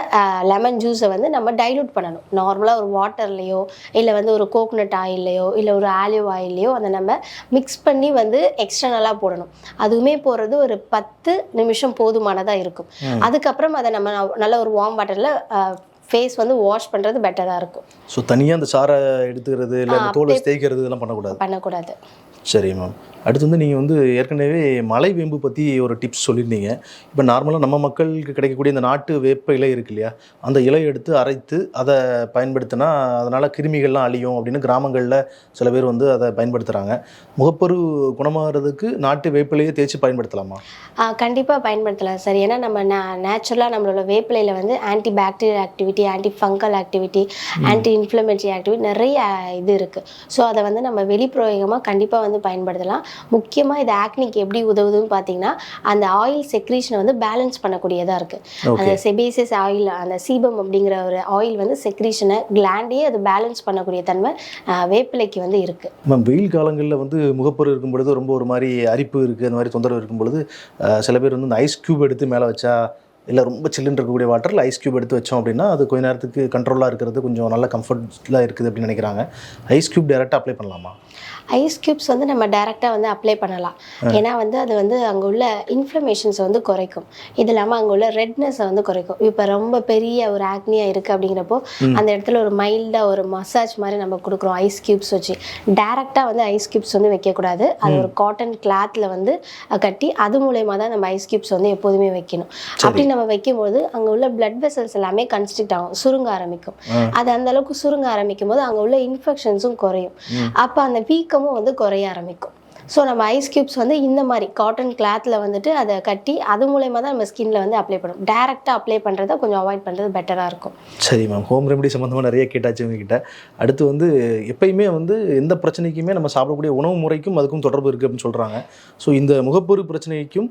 லெமன் ஜூஸை வந்து நம்ம டைலூட் பண்ணணும். நார்மலாக ஒரு வாட்டர்லேயோ இல்லை வந்து ஒரு கோகோனட் ஆயில்லையோ இல்லை ஒரு ஆலிவ் ஆயில்லையோ அதை நம்ம மிக்ஸ் பண்ணி வந்து எக்ஸ்டர்னலாக போடணும். அதுவுமே போடுறது ஒரு பத்து நிமிஷம் போதுமானதாக இருக்கும். அதுக்கப்புறம் அதை நம்ம நல்ல ஒரு வார்ம் வாட்டரில் ஃபேஸ் வந்து வாஷ் பண்ணுறது பெட்டராக இருக்கும். ஸோ தனியாக அந்த சாரை எடுத்துக்கிறது இல்லை தோலை தேய்க்கிறது இதெல்லாம் பண்ணக்கூடாது? பண்ணக்கூடாது. சரி மேம் அடுத்து வந்து நீங்கள் வந்து ஏற்கனவே மலை வேம்பு பற்றி ஒரு டிப்ஸ் சொல்லியிருந்தீங்க. இப்போ நார்மலாக நம்ம மக்களுக்கு கிடைக்கக்கூடிய இந்த நாட்டு வேப்ப இலை இருக்கு இல்லையா? அந்த இலையை எடுத்து அரைத்து அதை பயன்படுத்தினா அதனால் கிருமிகள்லாம் அழியும் அப்படின்னு கிராமங்களில் சில பேர் வந்து அதை பயன்படுத்துகிறாங்க முகப்பரு குணமாகிறதுக்கு நாட்டு வேப்பிலையே தேய்ச்சி பயன்படுத்தலாமா? கண்டிப்பாக பயன்படுத்தலாம் சார். ஏன்னா நம்ம நே நேச்சுரலாக நம்மளோட வேப்பிலையில் வந்து anti bacterial activity anti fungal activity anti inflammatory activity நிறைய இது இருக்குது ஸோ அதை வந்து நம்ம வெளிப்பிரயோகமாக கண்டிப்பாக வந்து பயன்படுத்தலாம். முக்கியமாக இது ஆக்னிக்கு எப்படி உதவுதுன்னு பார்த்தீங்கன்னா அந்த ஆயில் செக்ரீஷனை வந்து பேலன்ஸ் பண்ணக்கூடியதாக இருக்குது அந்த செபேசியஸ் ஆயில் அந்த சீபம் அப்படிங்கிற ஒரு ஆயில் வந்து செக்ரீஷனை கிளாண்டையே அது பேலன்ஸ் பண்ணக்கூடிய தன்மை வேப்பிலைக்கு வந்து இருக்குது மேம் வெயில் காலங்களில் வந்து முகப்பரு இருக்கும் பொழுது ரொம்ப ஒரு மாதிரி அரிப்பு இருக்குது அந்த மாதிரி தொந்தரவு இருக்கும் பொழுது சில பேர் வந்து இந்த ஐஸ் க்யூப் எடுத்து மேலே வச்சா இல்லை ரொம்ப சில்லுன்னு இருக்கக்கூடிய வாட்டரில் ஐஸ் க்யூப் எடுத்து வச்சோம் அப்படின்னா அது கொஞ்ச நேரத்துக்கு கண்ட்ரோலாக இருக்கிறது கொஞ்சம் நல்ல கம்ஃபர்ட்ஃபுல்லாக இருக்குது அப்படின்னு நினைக்கிறாங்க. ஐஸ் க்யூப் டேரெக்டாக அப்ளை பண்ணலாமா? ஐஸ் க்யூப்ஸ் வந்து நம்ம டைரெக்டாக வந்து அப்ளை பண்ணலாம். ஏன்னா வந்து அது வந்து அங்கே உள்ள இன்ஃப்ளமேஷன்ஸை வந்து குறைக்கும். இது இல்லாமல் அங்கே உள்ள ரெட்னஸை வந்து குறைக்கும். இப்போ ரொம்ப பெரிய ஒரு ஆக்னியாக இருக்குது அப்படிங்கிறப்போ அந்த இடத்துல ஒரு மைல்டாக ஒரு மசாஜ் மாதிரி நம்ம கொடுக்குறோம் ஐஸ் க்யூப்ஸ் வச்சு. டைரெக்டாக வந்து ஐஸ் க்யூப்ஸ் வந்து வைக்கக்கூடாது. அது ஒரு காட்டன் கிளாத்தில் வந்து கட்டி அது மூலயமா தான் நம்ம ஐஸ் க்யூப்ஸ் வந்து எப்போதுமே வைக்கணும். அப்படி நம்ம வைக்கும்போது அங்கே உள்ள பிளட் வெசல்ஸ் எல்லாமே கன்ஸ்ட்ரிக்ட் ஆகும். சுருங்க ஆரம்பிக்கும். அது அந்த அளவுக்கு சுருங்க ஆரம்பிக்கும் போது அங்கே உள்ள இன்ஃபெக்ஷன்ஸும் குறையும். அப்போ அந்த வீக்கமும் வந்து குறைய ஆரம்பிக்கும். ஸோ நம்ம ஐஸ் க்யூப்ஸ் வந்து இந்த மாதிரி காட்டன் கிளாத்தில் வந்துட்டு அதை கட்டி அது மூலயமா தான் நம்ம ஸ்கின்ல வந்து அப்ளை பண்ணும். டேரெக்டாக அப்ளை பண்ணுறதை கொஞ்சம் அவாய்ட் பண்ணுறது பெட்டராக இருக்கும். சரி மேம் ஹோம் ரெமடி சம்மந்தமாக நிறைய கேட்டாச்சு உங்ககிட்ட. அடுத்து வந்து எப்பயுமே வந்து எந்த பிரச்சனைக்குமே நம்ம சாப்பிடக்கூடிய உணவு முறைக்கும் அதுக்கும் தொடர்பு இருக்குது அப்படின்னு சொல்கிறாங்க ஸோ இந்த முகப்பொரு பிரச்சனைக்கும்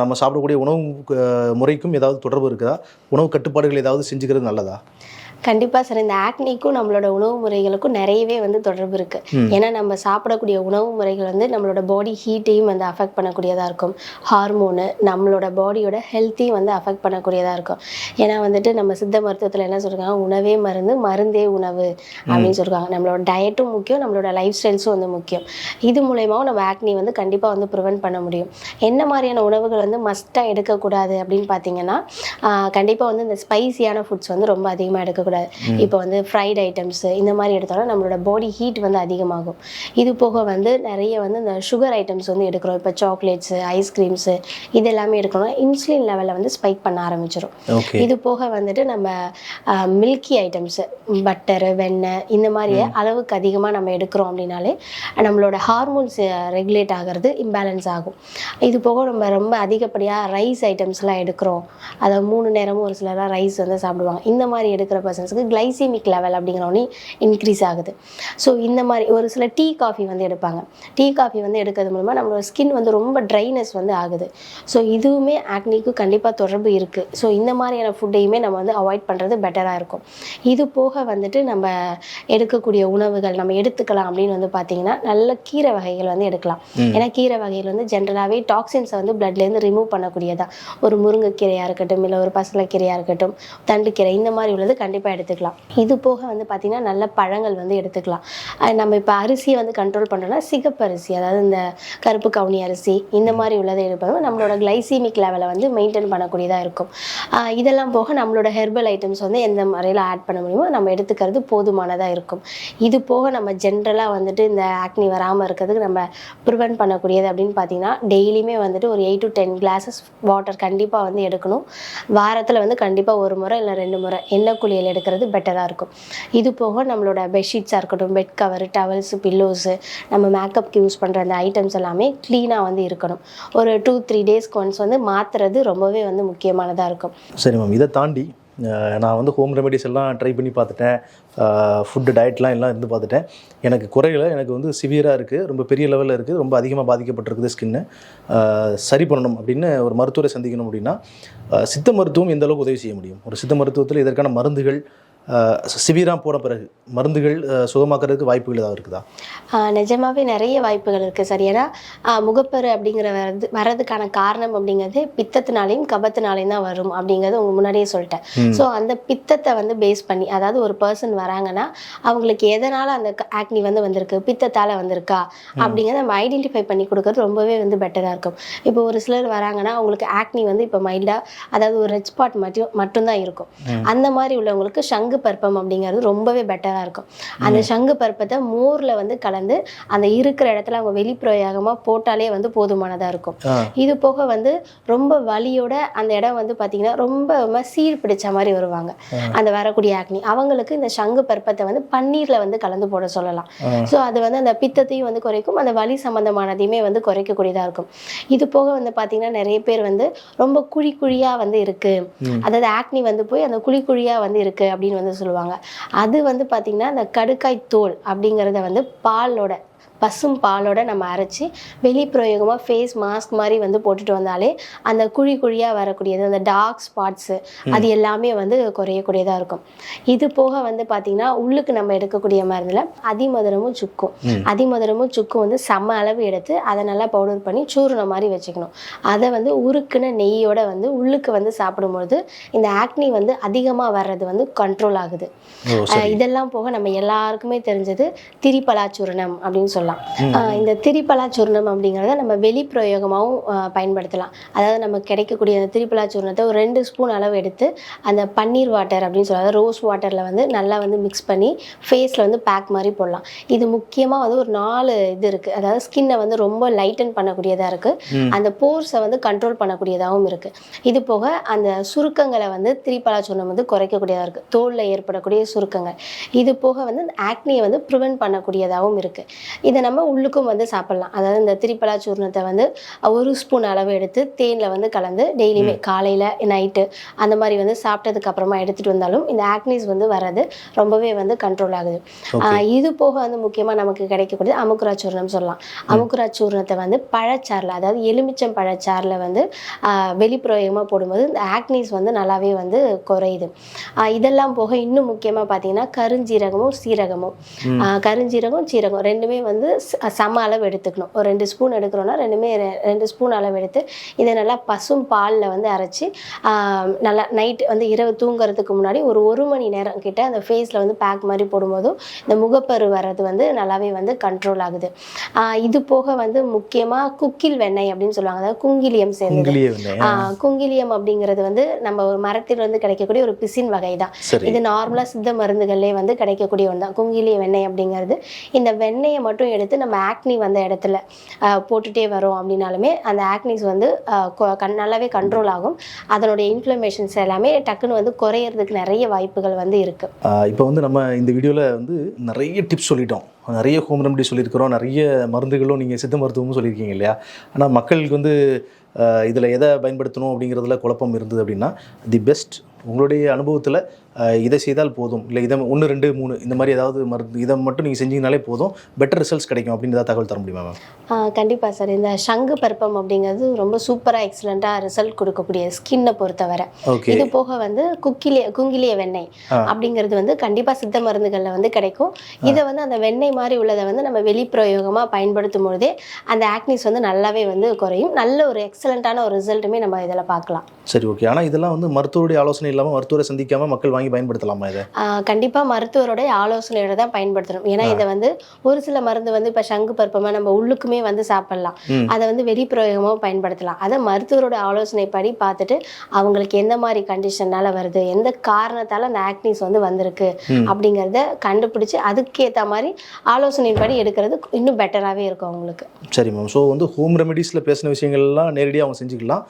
நம்ம சாப்பிடக்கூடிய உணவு முறைக்கும் ஏதாவது தொடர்பு இருக்குதா? உணவு கட்டுப்பாடுகள் ஏதாவது செஞ்சுக்கிறது நல்லதா? கண்டிப்பாக சார் இந்த ஆக்னிக்கும் நம்மளோட உணவு முறைகளுக்கும் நிறையவே வந்து தொடர்பு இருக்குது ஏன்னா நம்ம சாப்பிடக்கூடிய உணவு முறைகள் வந்து நம்மளோட பாடி ஹீட்டையும் வந்து அஃபெக்ட் பண்ணக்கூடியதாக இருக்கும். ஹார்மோனு நம்மளோட பாடியோட ஹெல்த்தையும் வந்து அஃபெக்ட் பண்ணக்கூடியதாக இருக்கும். ஏன்னா வந்துட்டு நம்ம சித்த மருத்துவத்தில் என்ன சொல்றாங்க? உணவே மருந்து மருந்தே உணவு அப்படின்னு சொல்றாங்க. நம்மளோட டயட்டும் முக்கியம் நம்மளோட லைஃப் ஸ்டைல்ஸும் வந்து முக்கியம். இது மூலயமாவும் நம்ம ஆக்னி வந்து கண்டிப்பாக வந்து ப்ரிவென்ட் பண்ண முடியும். என்ன மாதிரியான உணவுகள் வந்து மஸ்ட்டாக எடுக்கக்கூடாது அப்படின்னு பார்த்தீங்கன்னா கண்டிப்பாக வந்து இந்த ஸ்பைசியான ஃபுட்ஸ் வந்து ரொம்ப அதிகமாக எடுக்கக்கூடாது இப்போ வந்து ஃப்ரைட் ஐட்டம்ஸு இந்த மாதிரி எடுத்தோம்னா நம்மளோட பாடி ஹீட் வந்து அதிகமாகும். இது போக வந்து நிறைய வந்து இந்த சுகர் ஐட்டம்ஸ் வந்து எடுக்கிறோம். இப்போ சாக்லேட்ஸு ஐஸ்கிரீம்ஸு இது எல்லாமே எடுக்கணும் இன்சுலின் லெவலில் வந்து ஸ்பைக் பண்ண ஆரம்பிச்சிடும் இது போக வந்துட்டு நம்ம மில்கி ஐட்டம்ஸு பட்டரு வெண்ணெய் இந்த மாதிரி அளவுக்கு அதிகமாக நம்ம எடுக்கிறோம் அப்படின்னாலே நம்மளோட ஹார்மோன்ஸ் ரெகுலேட் ஆகிறது இம்பேலன்ஸ் ஆகும். இது போக நம்ம ரொம்ப அதிகப்படியாக ரைஸ் ஐட்டம்ஸ்லாம் எடுக்கிறோம். அதை மூணு நேரமும் ஒரு சிலர்லாம் ரைஸ் வந்து சாப்பிடுவாங்க. இந்த மாதிரி எடுக்கிற பர்சன்ஸ்க்கு கிளைசிமிக் லெவல் அப்படிங்கிற ஒன்று இன்க்ரீஸ் ஆகுது. ஸோ இந்த மாதிரி ஒரு சில டீ காஃபி வந்து எடுப்பாங்க. டீ காஃபி வந்து எடுக்கிறது மூலமாக நம்மளோட ஸ்கின் வந்து ரொம்ப ட்ரைனஸ் வந்து ஆகுது. ஸோ இதுவுமே ஆக்னிக்கு கண்டிப்பாக தொடர்பு இருக்குது ஸோ இந்த மாதிரியான ஃபுட்டையுமே நம்ம வந்து அவாய்ட் பண்ணுறது பெட்டராக இருக்கும். இது போக வந்துட்டு நம்ம எடுக்கக்கூடிய உணவுகள் நம்ம எடுத்துக்கலாம் அப்படின்னு வந்து பார்த்தீங்கன்னா நல்ல கீரை வகைகள் வந்து எடுக்கலாம். ஏன்னா கீரை வகைகள் வந்து ஜென்ரலாகவே டாக்ஸின்ஸை வந்து பிளட்லேருந்து ரிமூவ் பண்ணக்கூடியதா. ஒரு முருங்கைக்கீரையாக இருக்கட்டும் இல்லை ஒரு பசலைக்கீரையாக இருக்கட்டும் தண்டுக்கீரை இந்த மாதிரி உள்ளது கண்டிப்பாக எடுத்துக்கலாம். இது போக வந்து பார்த்திங்கன்னா நல்ல பழங்கள் வந்து எடுத்துக்கலாம். நம்ம இப்போ அரிசியை வந்து கண்ட்ரோல் பண்ணுறோம்னா சிகப்பு அரிசி அதாவது இந்த கருப்பு கவுனி அரிசி இந்த மாதிரி உள்ளதை எடுப்பதும் நம்மளோட கிளைசீமிக் லெவலை வந்து மெயின்டைன் பண்ணக்கூடியதாக இருக்கும். இதெல்லாம் போக நம்மளோட ஹெர்பல் ஐட்டம்ஸ் வந்து எந்த முறையில் ஆட் பண்ண முடியுமோ நம்ம எடுத்துக்கிறது போதுமானதாக இருக்கும். இது போக நம்ம ஜென்ரலாக வந்துட்டு இந்த ஆக்னி வராமல் இருக்கிறதுக்கு நம்ம ப்ரிவென்ட் பண்ணக்கூடியது அப்படின்னு பார்த்தீங்கன்னா டெய்லியுமே வந்துட்டு ஒரு eight to ten glasses water கண்டிப்பாக வந்து எடுக்கணும். வாரத்தில் வந்து கண்டிப்பாக ஒரு முறை இல்லை ரெண்டு முறை. எண்ணெய் குளியல் எடுக்கிறது பெட்டராக இருக்கும். இது போக நம்மளோட பெட்ஷீட்ஸாக இருக்கட்டும் பெட் கவர் டவல்ஸு பில்லோஸு நம்ம மேக்கப்க்கு யூஸ் பண்ணுற அந்த ஐட்டம்ஸ் எல்லாமே க்ளீனாக வந்து இருக்கணும். ஒரு டூ த்ரீ டேஸ்க்கு ஒன்ஸ் வந்து மாற்றுறது ரொம்பவே வந்து முக்கியமானதாக இருக்கும். சரி மேம் இதை தாண்டி நான் வந்து ஹோம் ரெமெடிஸ் எல்லாம் ட்ரை பண்ணி பார்த்துட்டேன். ஃபுட்டு டயட்லாம் எல்லாம் இருந்து பார்த்துட்டேன். எனக்கு குறையில எனக்கு வந்து சிவியராக இருக்குது ரொம்ப பெரிய லெவலில் இருக்குது ரொம்ப அதிகமாக பாதிக்கப்பட்டிருக்குது ஸ்கின்னு சரி பண்ணணும் அப்படின்னு ஒரு மருத்துவரை சந்திக்கணும் அப்படின்னா சித்த மருத்துவம் எந்த அளவுக்கு உதவி செய்ய முடியும்? ஒரு சித்த மருத்துவத்தில் இதற்கான மருந்துகள் சிவியராக போன பிறகு மருந்துகள் சுகமாக்குறதுக்கு வாய்ப்புகள் ஏதாவது இருக்குதா? நிஜமாவே நிறைய வாய்ப்புகள் இருக்குது சரி. ஏன்னா முகப்பரு அப்படிங்கிற வரது வர்றதுக்கான காரணம் அப்படிங்கிறது பித்தத்தினாலையும் கபத்தினாலையும் தான் வரும் அப்படிங்கிறது உங்க முன்னாடியே சொல்லிட்டேன். ஸோ அந்த பித்தத்தை வந்து பேஸ் பண்ணி அதாவது ஒரு பர்சன் வராங்கன்னா அவங்களுக்கு எதனால் அந்த ஆக்னி வந்து வந்திருக்கு பித்தத்தால் வந்திருக்கா அப்படிங்கிறத நம்ம ஐடென்டிஃபை பண்ணி கொடுக்கறது ரொம்பவே வந்து பெட்டராக இருக்கும். இப்போ ஒரு சிலர் வராங்கன்னா அவங்களுக்கு ஆக்னி வந்து இப்போ மைல்டாக அதாவது ஒரு ரெட் ஸ்பாட் மட்டும் மட்டும்தான் இருக்கும். அந்த மாதிரி உள்ளவங்களுக்கு சங்கு பருப்பம் அப்படிங்கிறது ரொம்பவே பெட்டராக இருக்கும். அந்த சங்கு பருப்பத்தை மோரில் வந்து கலந்து அந்த இருக்கிற இடத்துல அவங்க வெளிப்பிரயோகமாக போட்டாலே வந்து போதுமானதாக இருக்கும். இது போக வந்து ரொம்ப வலியோட அந்த இடம் வந்து பார்த்தீங்கன்னா ரொம்ப சீர் பிடிச்ச மாதிரி வருவாங்க. அந்த வரக்கூடிய ஆக்னி அவங்களுக்கு இந்த சங்கு பருப்பத்தை வந்து பன்னீரில் வந்து கலந்து போட சொல்லலாம். ஸோ அது வந்து அந்த பித்தத்தையும் வந்து குறைக்கும் அந்த வலி சம்பந்தமானதையுமே வந்து குறைக்கக்கூடியதாக இருக்கும். இது போக வந்து பார்த்தீங்கன்னா நிறைய பேர் வந்து ரொம்ப குழி குழியாக வந்து இருக்கு. அதாவது ஆக்னி வந்து போய் அந்த குழி குழியாக வந்து இருக்கு அப்படின்னு வந்து சொல்லுவாங்க. அது வந்து பார்த்திங்கன்னா அந்த கடுக்காய் தோல் அப்படிங்கிறத வந்து பாலோட பசும் பாலோட நம்ம அரைச்சி வெளிப்பிரயோகமாக ஃபேஸ் மாஸ்க் மாதிரி வந்து போட்டுட்டு வந்தாலே அந்த குழி குழியாக வரக்கூடியது அந்த டார்க் ஸ்பாட்ஸு அது எல்லாமே வந்து குறையக்கூடியதாக இருக்கும். இது போக வந்து பார்த்திங்கன்னா உள்ளுக்கு நம்ம எடுக்கக்கூடிய மருந்தில் அதிமதுரமும் சுக்கும். அதிமதுரமும் சுக்கும் வந்து சம அளவு எடுத்து அதை நல்லா பவுடர் பண்ணி சூரணம் மாதிரி வச்சுக்கணும். அதை வந்து உருக்குன நெய்யோட வந்து உள்ளுக்கு வந்து சாப்பிடும்பொழுது இந்த ஆக்னி வந்து அதிகமாக வர்றது வந்து கண்ட்ரோல் ஆகுது. இதெல்லாம் போக நம்ம எல்லாருக்குமே தெரிஞ்சது திரிபலாச்சூர்ணம் அப்படின்னு சொல்லலாம் அஹ் இந்த திரிபலாச்சூர்ணம் அப்படிங்கிறத நம்ம வெளிப்பிரயோகமாகவும் அஹ் பயன்படுத்தலாம். அதாவது நமக்கு கிடைக்கக்கூடிய அந்த திரிபலாச்சூர்ணத்தை ஒரு ரெண்டு ஸ்பூன் அளவு எடுத்து அந்த பன்னீர் வாட்டர் அப்படின்னு சொல்லுவாங்க ரோஸ் வாட்டரில் வந்து நல்லா வந்து மிக்ஸ் பண்ணி ஃபேஸில் வந்து பேக் மாதிரி போடலாம். இது முக்கியமாக வந்து ஒரு நாலு இது இருக்குது அதாவது ஸ்கின்னை வந்து ரொம்ப லைட்டன் பண்ணக்கூடியதாக இருக்குது அந்த போர்ஸை வந்து கண்ட்ரோல் பண்ணக்கூடியதாகவும் இருக்குது இது போக அந்த சுருக்கங்களை வந்து திரிபலாச்சூர்ணம் வந்து குறைக்கக்கூடியதாக இருக்குது தோலில் ஏற்படக்கூடிய சுருக்கங்கள். இது போக வந்து ஆக்னியை வந்து ப்ரிவென்ட் பண்ணக்கூடியதாகவும் இருக்குது இதை நம்ம உள்ளுக்கும் வந்து சாப்பிட்லாம். அதாவது இந்த திரிபலா சூர்ணத்தை வந்து ஒரு ஸ்பூன் அளவு எடுத்து தேனில் வந்து கலந்து டெய்லியுமே காலையில் நைட்டு அந்த மாதிரி வந்து சாப்பிட்டதுக்கு அப்புறமா எடுத்துகிட்டு வந்தாலும் இந்த ஆக்னிஸ் வந்து வர்றது ரொம்பவே வந்து கண்ட்ரோல் ஆகுது. இது போக வந்து முக்கியமாக நமக்கு கிடைக்கக்கூடிய அமுக்குரா சூர்ணம் சொல்லலாம். அமுக்குரா சூர்ணத்தை வந்து பழச்சாறில் அதாவது எலுமிச்சம் பழச்சாறில் வந்து வெளிப்புறமாக போடும்போது இந்த ஆக்னிஸ் வந்து நல்லாவே வந்து குறையுது. இதெல்லாம் போக இன்னும் முக்கியமாக பார்த்தீங்கன்னா கருஞ்சீரகமும் சீரகமும். கருஞ்சீரகம் சீரகம் ரெண்டுமே வந்து ச- சம அளவு எடுத்துக்கணும். ஒரு ரெண்டு ஸ்பூன் எடுக்கிறோன்னா ரெண்டுமே ரெண்டு ஸ்பூன் அளவு எடுத்து இதை நல்லா பசும் பாலில் வந்து அரைச்சி நல்லா நைட் வந்து இரவு தூங்குறதுக்கு முன்னாடி ஒரு ஒரு மணி நேரம் கிட்ட அந்த ஃபேஸில் வந்து பேக் மாதிரி போடும்போதும் இந்த முகப்பரு வர்றது வந்து நல்லாவே வந்து கண்ட்ரோல் ஆகுது. இது போக வந்து முக்கியமாக குக்கில் வெண்ணெய் அப்படின்னு சொல்லுவாங்க. அதாவது குங்கிலியம் சேர்ந்தது. குங்கிலியம் அப்படிங்கிறது வந்து நம்ம ஒரு மரத்திலிருந்து கிடைக்கக்கூடிய ஒரு பிசின் வகை தான் இது நார்மலாக சித்த மருந்துகள்லேயே வந்து கிடைக்கக்கூடிய ஒன்று தான் குங்கிலிய வெண்ணெய் அப்படிங்கிறது. இந்த வெண்ணெயை மட்டும் எடுத்து நம்ம ஆக்னி வந்த இடத்துல போட்டுகிட்டே போட்டுட்டே வரோம் அப்படின்னாலுமே அந்த ஆக்னிஸ் வந்து கொ- கண் நல்லாவே கண்ட்ரோல் ஆகும். அதனுடைய இன்ஃப்ளமேஷன்ஸ் எல்லாமே டக்குன்னு வந்து குறையறதுக்கு நிறைய வாய்ப்புகள் வந்து இருக்குது இப்போ வந்து நம்ம இந்த வீடியோவில் வந்து நிறைய டிப்ஸ் சொல்லிட்டோம். நிறைய ஹோம் ரெமடி சொல்லியிருக்கிறோம். நிறைய மருந்துகளும் நீங்கள் சித்த மருத்துவமும் சொல்லியிருக்கீங்க இல்லையா? ஆனால் மக்களுக்கு வந்து இதில் எதை பயன்படுத்தணும் அப்படிங்கிறதுல குழப்பம் இருந்தது அப்படின்னா தி பெஸ்ட் உங்களுடைய அனுபவத்தில் இதை செய்தால் போதும். இல்லை இதை ஒன்று ரெண்டு மூணு இந்த மாதிரி ஏதாவது மருந்து இதை மட்டும் நீங்கள் செஞ்சீங்கனாலே போதும். பெட்டர் ரிசல்ட்ஸ் கிடைக்கும் அப்படின்னு ஏதாவது தகவல் தர முடியுமா மேம் கண்டிப்பாக சார் இந்த சங்கு பருப்பம் அப்படிங்கிறது ரொம்ப சூப்பராக எக்ஸலண்ட்டாக ரிசல்ட் கொடுக்கக்கூடிய ஸ்கின்னை பொறுத்தவரை. இது போக வந்து குக்கிலிய குங்கிலிய வெண்ணெய். அப்படிங்கிறது வந்து கண்டிப்பா சித்த மருந்துகள்ல வந்து கிடைக்கும். இதை வந்து அந்த வெண்ணெய் மாதிரி உள்ளதை வந்து நம்ம வெளிப்பிரயோகமா பயன்படுத்தும் பொழுதே அந்த ஆக்னிஸ் வந்து நல்லாவே வந்து குறையும். நல்ல ஒரு எக்ஸலண்ட்டான ஒரு ரிசல்ட்டுமே நம்ம இதில் பார்க்கலாம். சரி ஓகே ஆனால் இதெல்லாம் வந்து மருத்துவருடைய ஆலோசனை இல்லாமல் மருத்துவரை சந்திக்காமல் மக்கள் வாங்கி பயன்படுத்தலாமா இதை? ஆஹ் கண்டிப்பா மருத்துவருடைய ஆலோசனையோட தான் பயன்படுத்தணும். ஏன்னா இதை வந்து ஒரு சில மருந்து வந்து இப்போ சங்கு பருப்பமா நம்ம உள்ளுக்குமே வந்து சாப்பிடலாம். அதை வந்து வெளிப்பிரயோகமாக பயன்படுத்தலாம். அதை மருத்துவரோட ஆலோசனைப்படி பார்த்துட்டு அவங்களுக்கு எந்த மாதிரி கண்டிஷன்னால வருது எந்த காரணத்தால அந்த ஆக்னிஸ் வந்து வந்திருக்கு அப்படிங்கிறத கண்டுபிடிச்சு அதுக்கேற்ற மாதிரி ஆலோசனையின்படி எடுக்கிறது இன்னும் பெட்டராகவே இருக்கும் அவங்களுக்கு. சரி மேம் ஸோ வந்து ஹோம் ரெமெடிஸில் பேசின விஷயங்கள்லாம் நேரடியாக அவங்க செஞ்சுக்கலாம்.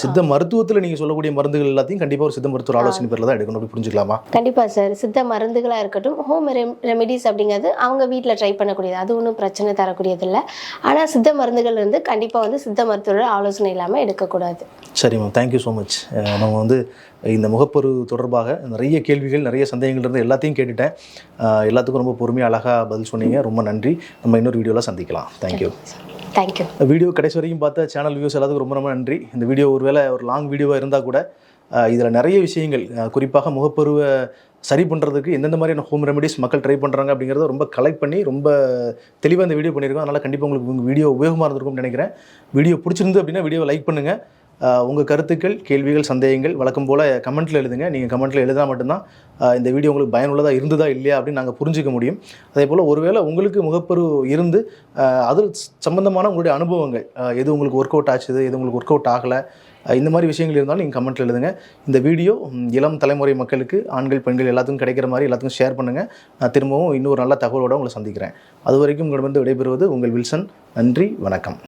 சித்த மருத்துவத்தில் நீங்கள் சொல்லக்கூடிய மருந்துகள் எல்லாத்தையும் கண்டிப்பாக ஒரு சித்த மருத்துவர் ஆலோசனை பேரில் தான் எடுக்கணும். அப்படி புரிஞ்சுக்கலாமா? கண்டிப்பா சார் சித்த மருந்துகளாக இருக்கட்டும் ஹோம் ரெமெடிஸ் அப்படிங்கிறது அவங்க வீட்டில் ட்ரை பண்ணக்கூடியது. அது ஒன்றும் பிரச்சனை தரக்கூடியது இல்லை ஆனால் சித்த மருந்துகள் வந்து கண்டிப்பாக வந்து சித்த மருத்துவரோட ஆலோசனை இல்லாமல் எடுக்கக்கூடாது. சரி மேம் தேங்க்யூ ஸோ மச் நம்ம வந்து இந்த முகப்பரு தொடர்பாக நிறைய கேள்விகள் நிறைய சந்தேகங்கள் இருந்து எல்லாத்தையும் கேட்டுட்டேன். எல்லாத்துக்கும் ரொம்ப பொறுமையாக அழகாக பதில் சொன்னீங்க. ரொம்ப நன்றி. நம்ம இன்னொரு வீடியோவில் சந்திக்கலாம். தேங்க்யூ தேங்க்யூ வீடியோ கடைசி வரைக்கும் பார்த்த சேனல் வியூஸ் எல்லாத்துக்கும் ரொம்ப ரொம்ப நன்றி. இந்த வீடியோ ஒருவேளை ஒரு லாங் வீடியோவாக இருந்தால் கூட இதில் நிறைய விஷயங்கள் குறிப்பாக முகப்பருவை சரி பண்ணுறதுக்கு எந்தெந்த மாதிரியான ஹோம் ரெமெடிஸ் மக்கள் ட்ரை பண்ணுறாங்க அப்படிங்கிறத ரொம்ப கலெக்ட் பண்ணி ரொம்ப தெளிவாக இந்த வீடியோ பண்ணியிருக்கோம். அதனால் கண்டிப்பாக உங்களுக்கு உங்கள் வீடியோ உபயோகமாக இருந்திருக்கும்னு நினைக்கிறேன். வீடியோ பிடிச்சிருந்து அப்படின்னா வீடியோவை லைக் பண்ணுங்கள் உங்கள் கருத்துக்கள் கேள்விகள் சந்தேகங்கள் வழக்கம் போல் கமெண்ட்டில் எழுதுங்க. நீங்கள் கமெண்ட்டில் எழுதினா மட்டும்தான் இந்த வீடியோ உங்களுக்கு பயனுள்ளதாக இருந்ததா இல்லையா அப்படின்னு நாங்கள் புரிஞ்சிக்க முடியும். அதே போல் ஒருவேளை உங்களுக்கு முகப்பரு இருந்து அது சம்மந்தமான உங்களுடைய அனுபவங்கள் எது உங்களுக்கு ஒர்க் அவுட் ஆச்சுது எது உங்களுக்கு ஒர்க் அவுட் ஆகலை இந்த மாதிரி விஷயங்கள் இருந்தாலும் நீங்கள் கமெண்ட்டில் எழுதுங்க. இந்த வீடியோ இளம் தலைமுறை மக்களுக்கு ஆண்கள் பெண்கள் எல்லாத்துக்கும் கிடைக்கிற மாதிரி எல்லாத்துக்கும் ஷேர் பண்ணுங்கள் நான் திரும்பவும் இன்னொரு நல்ல தகவலோடு உங்களை சந்திக்கிறேன். அது வரைக்கும் உங்களிடமிருந்து விடைபெறுவது உங்கள் வில்சன். நன்றி வணக்கம்.